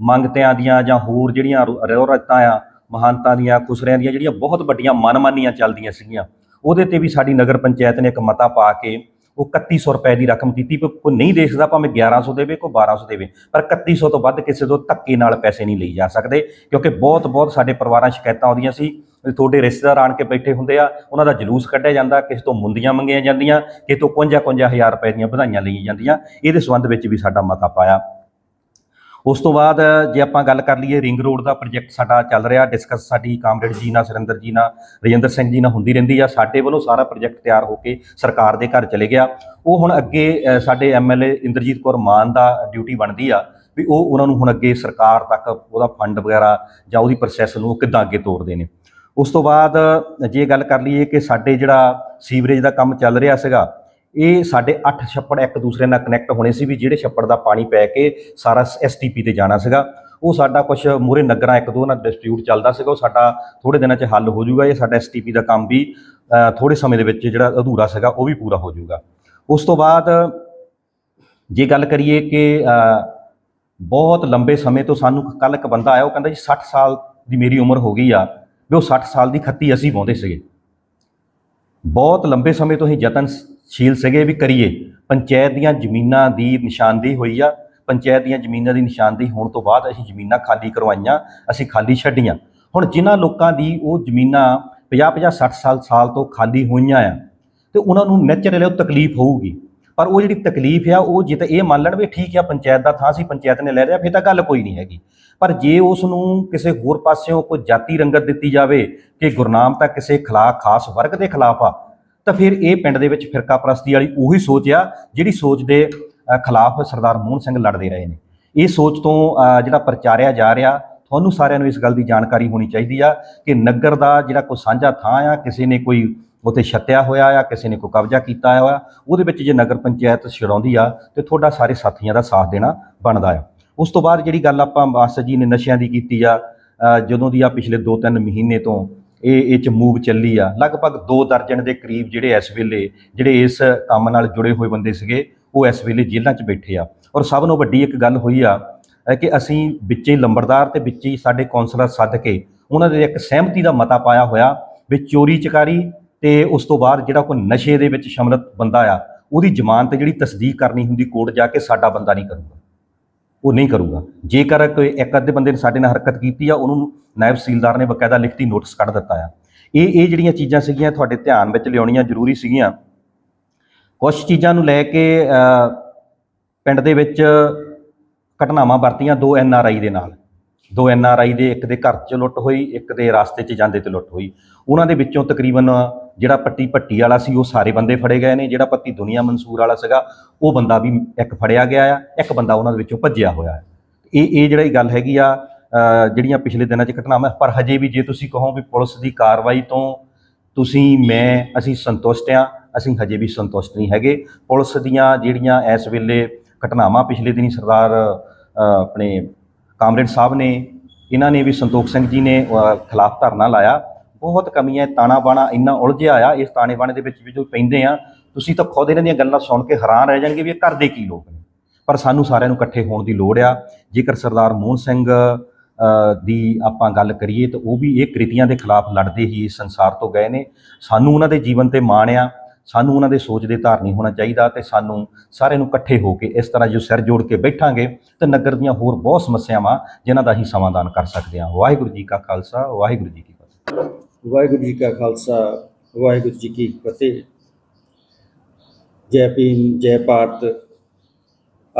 ਮੰਗਤਿਆਂ ਦੀਆਂ ਜਾਂ ਹੋਰ ਜਿਹੜੀਆਂ ਰੋਰਤਾਂ ਆ, ਮਹਾਨਤਾਂ ਦੀਆਂ, ਖੁਸਰਿਆਂ ਦੀਆਂ ਜਿਹੜੀਆਂ ਬਹੁਤ ਵੱਡੀਆਂ ਮਨਮਾਨੀਆਂ ਚੱਲਦੀਆਂ ਸੀਗੀਆਂ, ਉਹਦੇ ਤੇ ਵੀ ਸਾਡੀ ਨਗਰ ਪੰਚਾਇਤ ਨੇ ਇੱਕ ਮਤਾ ਪਾ ਕੇ ਉਹ 3100 ਰੁਪਏ ਦੀ ਰਕਮ ਕੀਤੀ ਵੀ ਕੋਈ ਨਹੀਂ ਦੇਖਦਾ ਭਾਵੇਂ 1100 ਦੇਵੇ ਕੋਈ 1200 ਦੇਵੇ, ਪਰ 3100 ਤੋਂ ਵੱਧ ਕਿਸੇ ਤੋਂ ਧੱਕੇ ਨਾਲ ਪੈਸੇ ਨਹੀਂ ਲਈ ਜਾ ਸਕਦੇ, ਕਿਉਂਕਿ ਬਹੁਤ ਬਹੁਤ ਸਾਡੇ ਪਰਿਵਾਰਾਂ ਸ਼ਿਕਾਇਤਾਂ ਆਉਂਦੀਆਂ ਸੀ ਤੁਹਾਡੇ ਰਿਸ਼ਤੇਦਾਰ ਆਣ ਕੇ ਬੈਠੇ ਹੁੰਦੇ ਆ, ਉਹਨਾਂ ਦਾ ਜਲੂਸ ਕੱਢਿਆ ਜਾਂਦਾ, ਕਿਸੇ ਤੋਂ ਮੁੰਦੀਆਂ ਮੰਗੀਆਂ ਜਾਂਦੀਆਂ, ਕਿਸੇ ਤੋਂ 55 ਹਜ਼ਾਰ ਰੁਪਏ ਦੀਆਂ ਵਧਾਈਆਂ ਲਈਆਂ ਜਾਂਦੀਆਂ, ਇਹਦੇ ਸੰਬੰਧ ਵਿੱਚ ਵੀ ਸਾਡਾ ਮਤਾ ਪਾਇਆ। ਉਸ ਤੋਂ ਬਾਅਦ ਜੇ ਆਪਾਂ ਗੱਲ ਕਰ ਲਈਏ ਰਿੰਗ ਰੋਡ ਦਾ ਪ੍ਰੋਜੈਕਟ ਸਾਡਾ ਚੱਲ ਰਿਹਾ ਡਿਸਕਸ ਸਾਡੀ ਕਾਮਰੇਡ ਜੀ ਨਾਲ ਸੁਰਿੰਦਰ ਜੀ ਨਾਲ ਰਜਿੰਦਰ ਸਿੰਘ ਜੀ ਨਾਲ ਹੁੰਦੀ ਰਹਿੰਦੀ ਆ। ਸਾਡੇ ਵੱਲੋਂ ਸਾਰਾ ਪ੍ਰੋਜੈਕਟ ਤਿਆਰ ਹੋ ਕੇ ਸਰਕਾਰ ਦੇ ਘਰ ਚਲੇ ਗਿਆ। ਉਹ ਹੁਣ ਅੱਗੇ ਅ, ਸਾਡੇ ਐਮਐਲਏ ਇੰਦਰਜੀਤ ਕੌਰ ਮਾਨ ਦਾ ਡਿਊਟੀ ਬਣਦੀ ਆ ਵੀ ਉਹ ਉਹਨਾਂ ਨੂੰ ਹੁਣ ਅੱਗੇ ਸਰਕਾਰ ਤੱਕ ਉਹਦਾ ਫੰਡ ਵਗੈਰਾ ਜਾਂ ਉਹਦੀ ਪ੍ਰੋਸੈਸ ਨੂੰ ਉਹ ਕਿੱਦਾਂ ਅੱਗੇ ਤੋਰਦੇ ਨੇ। ਉਸ ਤੋਂ ਬਾਅਦ ਜੇ ਗੱਲ ਕਰ ਲਈਏ ਕਿ ਸਾਡੇ ਜਿਹੜਾ ਸੀਵਰੇਜ ਦਾ ਕੰਮ ਚੱਲ ਰਿਹਾ ਸੀਗਾ ਇਹ ਸਾਡੇ 8 ਛੱਪੜ ਇੱਕ ਦੂਸਰੇ ਨਾਲ ਕਨੈਕਟ ਹੋਣੇ ਸੀ ਵੀ ਜਿਹੜੇ ਛੱਪੜ ਦਾ ਪਾਣੀ ਪੈ ਕੇ ਸਾਰਾ ਐਸਟੀਪੀ ਤੇ ਜਾਣਾ ਸੀਗਾ। ਉਹ ਸਾਡਾ ਕੁਝ ਮੂਰੇ ਨਗਰਾਂ ਇੱਕ ਦੋ ਨਾਲ ਡਿਸਪਿਊਟ ਚੱਲਦਾ ਸੀਗਾ ਉਹ ਸਾਡਾ ਥੋੜੇ ਦਿਨਾਂ 'ਚ ਹੱਲ ਹੋ ਜਾਊਗਾ। ਇਹ ਸਾਡਾ ਐਸਟੀਪੀ ਦਾ ਕੰਮ ਵੀ ਅ, ਥੋੜੇ ਸਮੇਂ ਦੇ ਵਿੱਚ ਜਿਹੜਾ ਅਧੂਰਾ ਸੀਗਾ ਉਹ ਵੀ ਪੂਰਾ ਹੋ ਜਾਊਗਾ। ਉਸ ਤੋਂ ਬਾਅਦ ਜੇ ਗੱਲ ਕਰੀਏ ਕਿ ਬਹੁਤ ਲੰਬੇ ਸਮੇਂ ਤੋਂ ਸਾਨੂੰ ਕੱਲ ਇੱਕ ਬੰਦਾ ਆਇਆ ਉਹ ਕਹਿੰਦਾ ਜੀ 60 ਸਾਲ ਦੀ ਮੇਰੀ ਉਮਰ ਹੋ ਗਈ ਆ ਵੀ ਉਹ 60 ਸਾਲ ਦੀ ਖੱਤੀ ਅਸੀਂ ਵਾਹੁੰਦੇ ਸੀਗੇ। ਬਹੁਤ ਲੰਬੇ ਸਮੇਂ ਤੋਂ ਹੀ ਯਤਨਸ਼ੀਲ ਸੀਗੇ ਵੀ ਕਰੀਏ। ਪੰਚਾਇਤ ਦੀਆਂ ਜ਼ਮੀਨਾਂ ਦੀ ਨਿਸ਼ਾਨਦੇਹੀ ਹੋਈ ਆ। ਪੰਚਾਇਤ ਦੀਆਂ ਜ਼ਮੀਨਾਂ ਦੀ ਨਿਸ਼ਾਨਦੇਹੀ ਹੋਣ ਤੋਂ ਬਾਅਦ ਅਸੀਂ ਜ਼ਮੀਨਾਂ ਖਾਲੀ ਕਰਵਾਈਆਂ, ਅਸੀਂ ਖਾਲੀ ਛੱਡੀਆਂ। ਹੁਣ ਜਿਨ੍ਹਾਂ ਲੋਕਾਂ ਦੀ ਉਹ ਜ਼ਮੀਨਾਂ 50 50 60 ਸਾਲ ਸਾਲ ਤੋਂ ਖਾਲੀ ਹੋਈਆਂ ਆ, ਤੇ ਉਹਨਾਂ ਨੂੰ ਨੈਚੁਰਲ ਉਹ ਤਕਲੀਫ ਹੋਊਗੀ। ਪਰ ਉਹ ਜਿਹੜੀ ਤਕਲੀਫ ਆ, ਉਹ ਜੇ ਤਾਂ ਇਹ ਮੰਨ ਲੈਣ ਵੀ ਠੀਕ ਆ, ਪੰਚਾਇਤ ਦਾ ਥਾਂ ਸੀ, ਪੰਚਾਇਤ ਨੇ ਲੈ ਲਿਆ, ਫਿਰ ਤਾਂ ਗੱਲ ਕੋਈ ਨਹੀਂ ਹੈਗੀ। ਪਰ ਜੇ ਉਸ ਨੂੰ ਕਿਸੇ ਹੋਰ ਪਾਸਿਓਂ ਕੋਈ ਜਾਤੀ ਰੰਗਤ ਦਿੱਤੀ ਜਾਵੇ, ਕਿ ਗੁਰਨਾਮ ਤਾਂ ਕਿਸੇ ਖਿਲਾਫ ਖਾਸ ਵਰਗ ਦੇ ਖਿਲਾਫ ਆ ਤਾਂ ਫਿਰ ਇਹ ਪਿੰਡ ਦੇ ਵਿੱਚ ਫਿਰਕਾ ਪ੍ਰਸਤੀ ਵਾਲੀ ਉਹੀ ਸੋਚ ਆ ਜਿਹੜੀ ਸੋਚ ਦੇ ਖਿਲਾਫ ਸਰਦਾਰ ਮੋਹਨ ਸਿੰਘ ਲੜਦੇ ਰਹੇ ਨੇ। ਇਹ ਸੋਚ ਤੋਂ ਜਿਹੜਾ ਪ੍ਰਚਾਰਿਆ ਜਾ ਰਿਹਾ, ਤੁਹਾਨੂੰ ਸਾਰਿਆਂ ਨੂੰ ਇਸ ਗੱਲ ਦੀ ਜਾਣਕਾਰੀ ਹੋਣੀ ਚਾਹੀਦੀ ਆ ਕਿ ਨਗਰ ਦਾ ਜਿਹੜਾ ਕੋਈ ਸਾਂਝਾ ਥਾਂ ਆ, ਕਿਸੇ ਨੇ ਕੋਈ ਉਤੇ ਛੱਤਿਆ ਹੋਇਆ ਆ, ਕਿਸੇ ਨੇ ਕੋਈ ਕਬਜ਼ਾ ਕੀਤਾ ਹੋਇਆ, ਉਹਦੇ ਵਿੱਚ ਜੇ ਨਗਰ ਪੰਚਾਇਤ ਛਡਾਉਂਦੀ ਆ ਤੇ ਤੁਹਾਡਾ ਸਾਰੇ ਸਾਥੀਆਂ ਦਾ ਸਾਥ ਦੇਣਾ ਬਣਦਾ ਆ। ਉਸ ਤੋਂ ਬਾਅਦ ਜਿਹੜੀ ਗੱਲ ਆਪਾਂ ਮਾਸਟਰ ਜੀ ਨੇ ਨਸ਼ਿਆਂ ਦੀ ਕੀਤੀ ਆ ਜਦੋਂ ਦੀ ਆ ਪਿਛਲੇ 2-3 ਮਹੀਨੇ ਤੋਂ ਇਹ ਇਹ ਚ ਮੂਵ ਚੱਲੀ ਆ। ਲਗਭਗ 2 ਦਰਜਨ ਦੇ ਕਰੀਬ ਜਿਹੜੇ ਇਸ ਵੇਲੇ, ਜਿਹੜੇ ਇਸ ਕੰਮ ਨਾਲ ਜੁੜੇ ਹੋਏ ਬੰਦੇ ਸੀਗੇ, ਉਹ ਇਸ ਵੇਲੇ ਜੇਲ੍ਹਾਂ 'ਚ ਬੈਠੇ ਆ। ਔਰ ਸਭ ਨੂੰ ਵੱਡੀ ਇੱਕ ਗੱਲ ਹੋਈ ਆ ਕਿ ਅਸੀਂ ਵਿੱਚੇ ਹੀ ਲੰਬੜਦਾਰ ਤੇ ਵਿੱਚੇ ਹੀ ਸਾਡੇ ਕੌਂਸਲਰ ਸੱਦ ਕੇ ਉਹਨਾਂ ਦੇ ਇੱਕ ਸਹਿਮਤੀ ਦਾ ਮਤਾ ਪਾਇਆ ਹੋਇਆ ਵੀ ਚੋਰੀ ਚਕਾਰੀ ਤੇ ਉਸ ਤੋਂ ਬਾਅਦ ਜਿਹੜਾ ਕੋਈ ਨਸ਼ੇ ਦੇ ਵਿੱਚ ਸ਼ਮਲਤ ਬੰਦਾ ਆ, ਉਹਦੀ ਜ਼ਮਾਨਤ ਜਿਹੜੀ ਤਸਦੀਕ ਕਰਨੀ ਹੁੰਦੀ, ਕੋਰਟ ਜਾ ਕੇ ਸਾਡਾ ਬੰਦਾ ਨਹੀਂ ਕਰੂਗਾ। ਉਹ ਨਹੀਂ ਕਰੂਗਾ। ਜੇਕਰ ਕੋਈ ਇੱਕ ਅੱਧੇ ਬੰਦੇ ਨੇ ਸਾਡੇ ਨਾਲ ਹਰਕਤ ਕੀਤੀ ਆ, ਉਹਨੂੰ ਨਾਇਬ ਤਹਿਸੀਲਦਾਰ ਨੇ ਬਕਾਇਦਾ ਲਿਖਤੀ ਨੋਟਿਸ ਕੱਢ ਦਿੱਤਾ ਆ। ਇਹ ਇਹ ਜਿਹੜੀਆਂ ਚੀਜ਼ਾਂ ਸੀਗੀਆਂ, ਤੁਹਾਡੇ ਧਿਆਨ ਵਿੱਚ ਲਿਆਉਣੀਆਂ ਜ਼ਰੂਰੀ ਸੀਗੀਆਂ। ਕੁਝ ਚੀਜ਼ਾਂ ਨੂੰ ਲੈ ਕੇ ਪਿੰਡ ਦੇ ਵਿੱਚ ਘਟਨਾਵਾਂ ਵਰਤੀਆਂ ਦੋ ਐਨ ਆਰ ਆਈ ਦੇ ਨਾਲ। ਦੋ ਐਨ ਆਰ ਆਈ ਦੇ ਇੱਕ ਦੇ ਘਰ 'ਚ ਲੁੱਟ ਹੋਈ, ਇੱਕ ਦੇ ਰਸਤੇ 'ਚ ਜਾਂਦੇ ਤੇ ਲੁੱਟ ਹੋਈ। ਉਹਨਾਂ ਦੇ ਵਿੱਚੋਂ ਤਕਰੀਬਨ ਜਿਹੜਾ ਪੱਟੀ ਭੱਟੀ ਵਾਲਾ ਸੀ, ਉਹ ਸਾਰੇ ਬੰਦੇ ਫੜੇ ਗਏ ਨੇ। ਜਿਹੜਾ ਪੱਤੀ ਦੁਨੀਆ ਮਨਸੂਰ ਵਾਲਾ ਸੀਗਾ, ਉਹ ਬੰਦਾ ਵੀ ਇੱਕ ਫੜਿਆ ਗਿਆ ਆ, ਇੱਕ ਬੰਦਾ ਉਹਨਾਂ ਦੇ ਵਿੱਚੋਂ ਭੱਜਿਆ ਹੋਇਆ ਹੈ ਇਹ ਇਹ ਜਿਹੜੀ ਗੱਲ ਹੈਗੀ ਆ ਜਿਹੜੀਆਂ ਪਿਛਲੇ ਦਿਨਾਂ 'ਚ ਘਟਨਾਵਾਂ ਪਰ ਹਜੇ ਵੀ ਜੇ ਤੁਸੀਂ ਕਹੋ ਵੀ ਪੁਲਿਸ ਦੀ ਕਾਰਵਾਈ ਤੋਂ ਤੁਸੀਂ, ਮੈਂ, ਅਸੀਂ ਸੰਤੁਸ਼ਟ ਆ, ਅਸੀਂ ਹਜੇ ਵੀ ਸੰਤੁਸ਼ਟ ਨਹੀਂ ਹੈਗੇ। ਪੁਲਿਸ ਦੀਆਂ ਜਿਹੜੀਆਂ ਇਸ ਵੇਲੇ ਘਟਨਾਵਾਂ ਪਿਛਲੇ ਦਿਨੀ ਸਰਦਾਰ ਆਪਣੇ ਕਾਮਰੇਡ ਸਾਹਿਬ ਨੇ, ਇਹਨਾਂ ਨੇ ਵੀ ਸੰਤੋਖ ਸਿੰਘ ਜੀ ਨੇ ਖਿਲਾਫ ਧਰਨਾ ਲਾਇਆ। ਬਹੁਤ ਕਮੀਆਂ, ਤਾਣਾ ਬਾਣਾ ਇੰਨਾ ਉਲਝਿਆ ਆ ਇਸ ਤਾਣੇ ਬਾਣੇ ਦੇ ਵਿੱਚ ਵੀ ਜੋ ਪੈਂਦੇ ਆ, ਤੁਸੀਂ ਤਾਂ ਖੁਦ ਇਹਨਾਂ ਦੀਆਂ ਗੱਲਾਂ ਸੁਣ ਕੇ ਹੈਰਾਨ ਰਹਿ ਜਾਣਗੇ ਵੀ ਇਹ ਕਰਦੇ ਕੀ ਲੋਕ ਨੇ। ਪਰ ਸਾਨੂੰ ਸਾਰਿਆਂ ਨੂੰ ਇਕੱਠੇ ਹੋਣ ਦੀ ਲੋੜ ਆ। ਜੇਕਰ ਸਰਦਾਰ ਮੋਹਨ ਸਿੰਘ ਦੀ ਆਪਾਂ ਗੱਲ ਕਰੀਏ ਤਾਂ ਉਹ ਵੀ ਇਹ ਕ੍ਰਿਤੀਆਂ ਦੇ ਖਿਲਾਫ ਲੜਦੇ ਹੀ ਇਸ ਸੰਸਾਰ ਤੋਂ ਗਏ ਨੇ। ਸਾਨੂੰ ਉਹਨਾਂ ਦੇ ਜੀਵਨ ਤੇ ਮਾਣ ਆ। ਸਾਨੂੰ ਉਹਨਾਂ ਦੇ ਸੋਚ ਦੇ ਧਾਰਨੀ ਹੋਣਾ ਚਾਹੀਦਾ ਤੇ ਸਾਨੂੰ ਸਾਰਿਆਂ ਨੂੰ ਇਕੱਠੇ ਹੋ ਕੇ ਇਸ ਤਰ੍ਹਾਂ ਜੋ ਸਿਰ ਜੋੜ ਕੇ ਬੈਠਾਂਗੇ ਤੇ ਨਗਰ ਦੀਆਂ ਹੋਰ ਬਹੁਤ ਸਮੱਸਿਆਵਾਂ ਜਿਨ੍ਹਾਂ ਦਾ ਅਸੀਂ ਸਮਾਧਾਨ ਕਰ ਸਕਦੇ ਹਾਂ। ਵਾਹਿਗੁਰੂ ਜੀ ਕਾ ਖਾਲਸਾ, ਵਾਹਿਗੁਰੂ ਜੀ ਕੀ ਫਤਿਹ। ਵਾਹਿਗੁਰੂ ਜੀ ਕਾ ਖਾਲਸਾ, ਵਾਹਿਗੁਰੂ ਜੀ ਕੀ ਫਤਿਹ। ਜੈ ਭੀਮ, ਜੈ ਭਾਰਤ।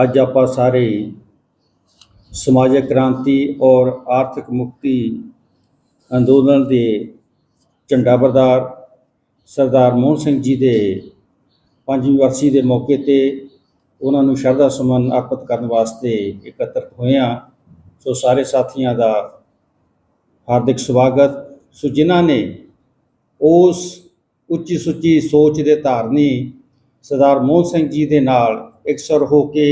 ਅੱਜ ਆਪਾਂ ਸਾਰੇ ਸਮਾਜਿਕ ਕ੍ਰਾਂਤੀ ਔਰ ਆਰਥਿਕ ਮੁਕਤੀ ਅੰਦੋਲਨ ਦੇ ਝੰਡਾ ਬਰਦਾਰ ਸਰਦਾਰ ਮੋਹਨ ਸਿੰਘ ਜੀ ਦੇ ਪੰਜਵੀਂ ਵਰਸੀ ਦੇ ਮੌਕੇ ਤੇ ਉਹਨਾਂ ਨੂੰ ਸ਼ਰਧਾ ਸੁਮਨ ਅਰਪਿਤ ਕਰਨ ਵਾਸਤੇ ਇਕੱਤਰਤ ਹੋਏ ਹਾਂ। ਸੋ ਸਾਰੇ ਸਾਥੀਆਂ ਦਾ ਹਾਰਦਿਕ ਸਵਾਗਤ। ਸੋ ਜਿਨ੍ਹਾਂ ਨੇ ਉਸ ਉੱਚੀ ਸੁੱਚੀ ਸੋਚ ਦੇ ਧਾਰਨੀ ਸਰਦਾਰ ਮੋਹਨ ਸਿੰਘ ਜੀ ਦੇ ਨਾਲ ਇਕਸਰ ਹੋ ਕੇ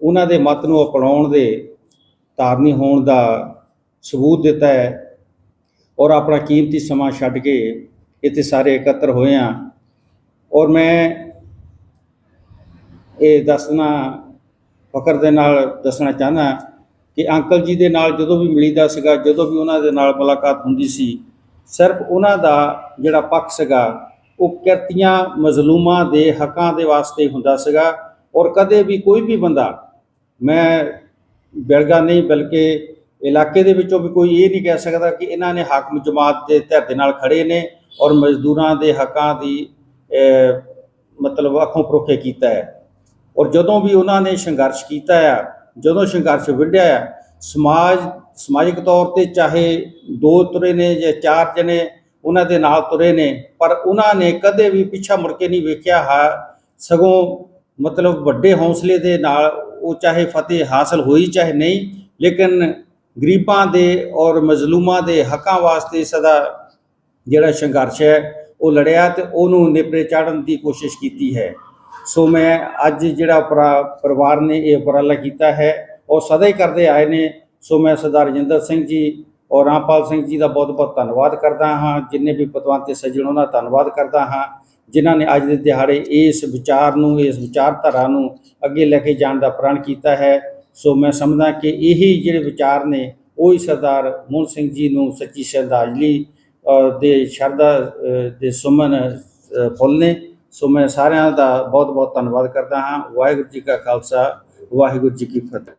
ਉਹਨਾਂ ਦੇ ਮਤ ਨੂੰ ਅਪਣਾਉਣ ਦੇ ਧਾਰਨੀ ਹੋਣ ਦਾ ਸਬੂਤ ਦਿੱਤਾ ਹੈ ਔਰ ਆਪਣਾ ਕੀਮਤੀ ਸਮਾਂ ਛੱਡ ਕੇ ਇੱਥੇ ਸਾਰੇ ਇਕੱਤਰ ਹੋਏ ਆ ਔਰ ਮੈਂ ਇਹ ਦੱਸਣਾ ਫਕਰ ਦੇ ਨਾਲ ਦੱਸਣਾ ਚਾਹੁੰਦਾ ਕਿ ਅੰਕਲ ਜੀ ਦੇ ਨਾਲ ਜਦੋਂ ਵੀ ਮਿਲੀਦਾ ਸੀਗਾ, ਜਦੋਂ ਵੀ ਉਹਨਾਂ ਦੇ ਨਾਲ ਮੁਲਾਕਾਤ ਹੁੰਦੀ ਸੀ ਸਿਰਫ ਉਹਨਾਂ ਦਾ ਜਿਹੜਾ ਪੱਖ ਸੀਗਾ, ਉਹ ਕਿਰਤੀਆਂ ਮਜ਼ਲੂਮਾਂ ਦੇ ਹੱਕਾਂ ਦੇ ਵਾਸਤੇ ਹੁੰਦਾ ਸੀਗਾ ਔਰ ਕਦੇ ਵੀ ਕੋਈ ਵੀ ਬੰਦਾ, ਮੈਂ ਬਿਲਗਾ ਨਹੀਂ ਬਲਕਿ ਇਲਾਕੇ ਦੇ ਵਿੱਚੋਂ ਵੀ ਕੋਈ ਇਹ ਨਹੀਂ ਕਹਿ ਸਕਦਾ ਕਿ ਇਹਨਾਂ ਨੇ ਹਾਕਮ ਜਮਾਤ ਦੇ ਧਿਰ ਦੇ ਨਾਲ ਖੜੇ ਨੇ ਔਰ ਮਜ਼ਦੂਰਾਂ ਦੇ ਹੱਕਾਂ ਦੀ ਮਤਲਬ ਅੱਖੋਂ ਪਰੋਖੇ ਕੀਤਾ ਹੈ। ਔਰ ਜਦੋਂ ਵੀ ਉਹਨਾਂ ਨੇ ਸੰਘਰਸ਼ ਕੀਤਾ ਆ, ਜਦੋਂ ਸੰਘਰਸ਼ ਵਿੱਢਿਆ ਆ, ਸਮਾਜ ਸਮਾਜਿਕ ਤੌਰ ਤੇ ਚਾਹੇ ਦੋ ਤੁਰੇ ਨੇ ਜਾਂ ਚਾਰ ਜਣੇ ਉਹਨਾਂ ਦੇ ਨਾਲ ਤੁਰੇ ਨੇ, ਪਰ ਉਹਨਾਂ ਨੇ ਕਦੇ ਵੀ ਪਿੱਛਾ ਮੁੜ ਕੇ ਨਹੀਂ ਵੇਖਿਆ ਹਾ, ਸਗੋਂ ਮਤਲਬ ਵੱਡੇ ਹੌਸਲੇ ਦੇ ਨਾਲ ਉਹ ਚਾਹੇ ਫਤਿਹ ਹਾਸਲ ਹੋਈ ਚਾਹੇ ਨਹੀਂ, ਲੇਕਿਨ ਗਰੀਬਾਂ ਦੇ ਔਰ ਮਜ਼ਲੂਮਾਂ ਦੇ ਹੱਕਾਂ ਵਾਸਤੇ ਸਦਾ ਜਿਹੜਾ ਸੰਘਰਸ਼ ਹੈ, ਉਹ ਲੜਿਆ ਤੇ ਉਹਨੂੰ ਨੇਪਰੇ ਚਾੜਨ ਦੀ ਕੋਸ਼ਿਸ਼ ਕੀਤੀ ਹੈ। ਸੋ ਮੈਂ ਅੱਜ ਜਿਹੜਾ ਉਪਰਾ- ਪਰਿਵਾਰ ਨੇ ਇਹ ਉਪਰਾਲਾ ਕੀਤਾ ਹੈ, ਉਹ ਸਦਾ ਹੀ ਕਰਦੇ ਆਏ ਨੇ। ਸੋ ਮੈਂ ਸਰਦਾਰ ਰਜਿੰਦਰ ਸਿੰਘ ਜੀ ਔਰ ਰਾਮਪਾਲ ਸਿੰਘ ਜੀ ਦਾ ਬਹੁਤ ਬਹੁਤ ਧੰਨਵਾਦ ਕਰਦਾ ਹਾਂ। ਜਿੰਨੇ ਵੀ ਪਤਵੰਤ ਸੱਜਣ ਉਹਨਾਂ ਦਾ ਧੰਨਵਾਦ ਕਰਦਾ ਹਾਂ। ਜਿਨ੍ਹਾਂ ਨੇ ਅੱਜ ਦੇ ਦਿਹਾੜੇ ਇਸ ਵਿਚਾਰ ਨੂੰ ਇਸ ਵਿਚਾਰਧਾਰਾ ਨੂੰ ਅੱਗੇ ਲੈ ਕੇ ਜਾਣ ਦਾ ਪ੍ਰਣ ਕੀਤਾ ਹੈ। ਸੋ ਮੈਂ ਸਮਝਦਾ ਕਿ ਇਹੀ ਜਿਹੜੇ ਵਿਚਾਰ ਨੇ ਉਹੀ ਸਰਦਾਰ ਮੋਹਨ ਸਿੰਘ ਜੀ ਨੂੰ ਸੱਚੀ ਸ਼ਰਧਾਂਜਲੀ ਦੇ ਸ਼ਰਧਾ ਅ, ਦੇ ਸੁਮਨ ਫੁੱਲ ਨੇ। ਸੋ ਮੈਂ ਸਾਰਿਆਂ ਦਾ ਬਹੁਤ ਬਹੁਤ ਧੰਨਵਾਦ ਕਰਦਾ ਹਾਂ। ਵਾਹਿਗੁਰੂ ਜੀ ਕਾ ਖਾਲਸਾ ਵਾਹਿਗੁਰੂ ਜੀ ਕੀ ਫਤਿਹ।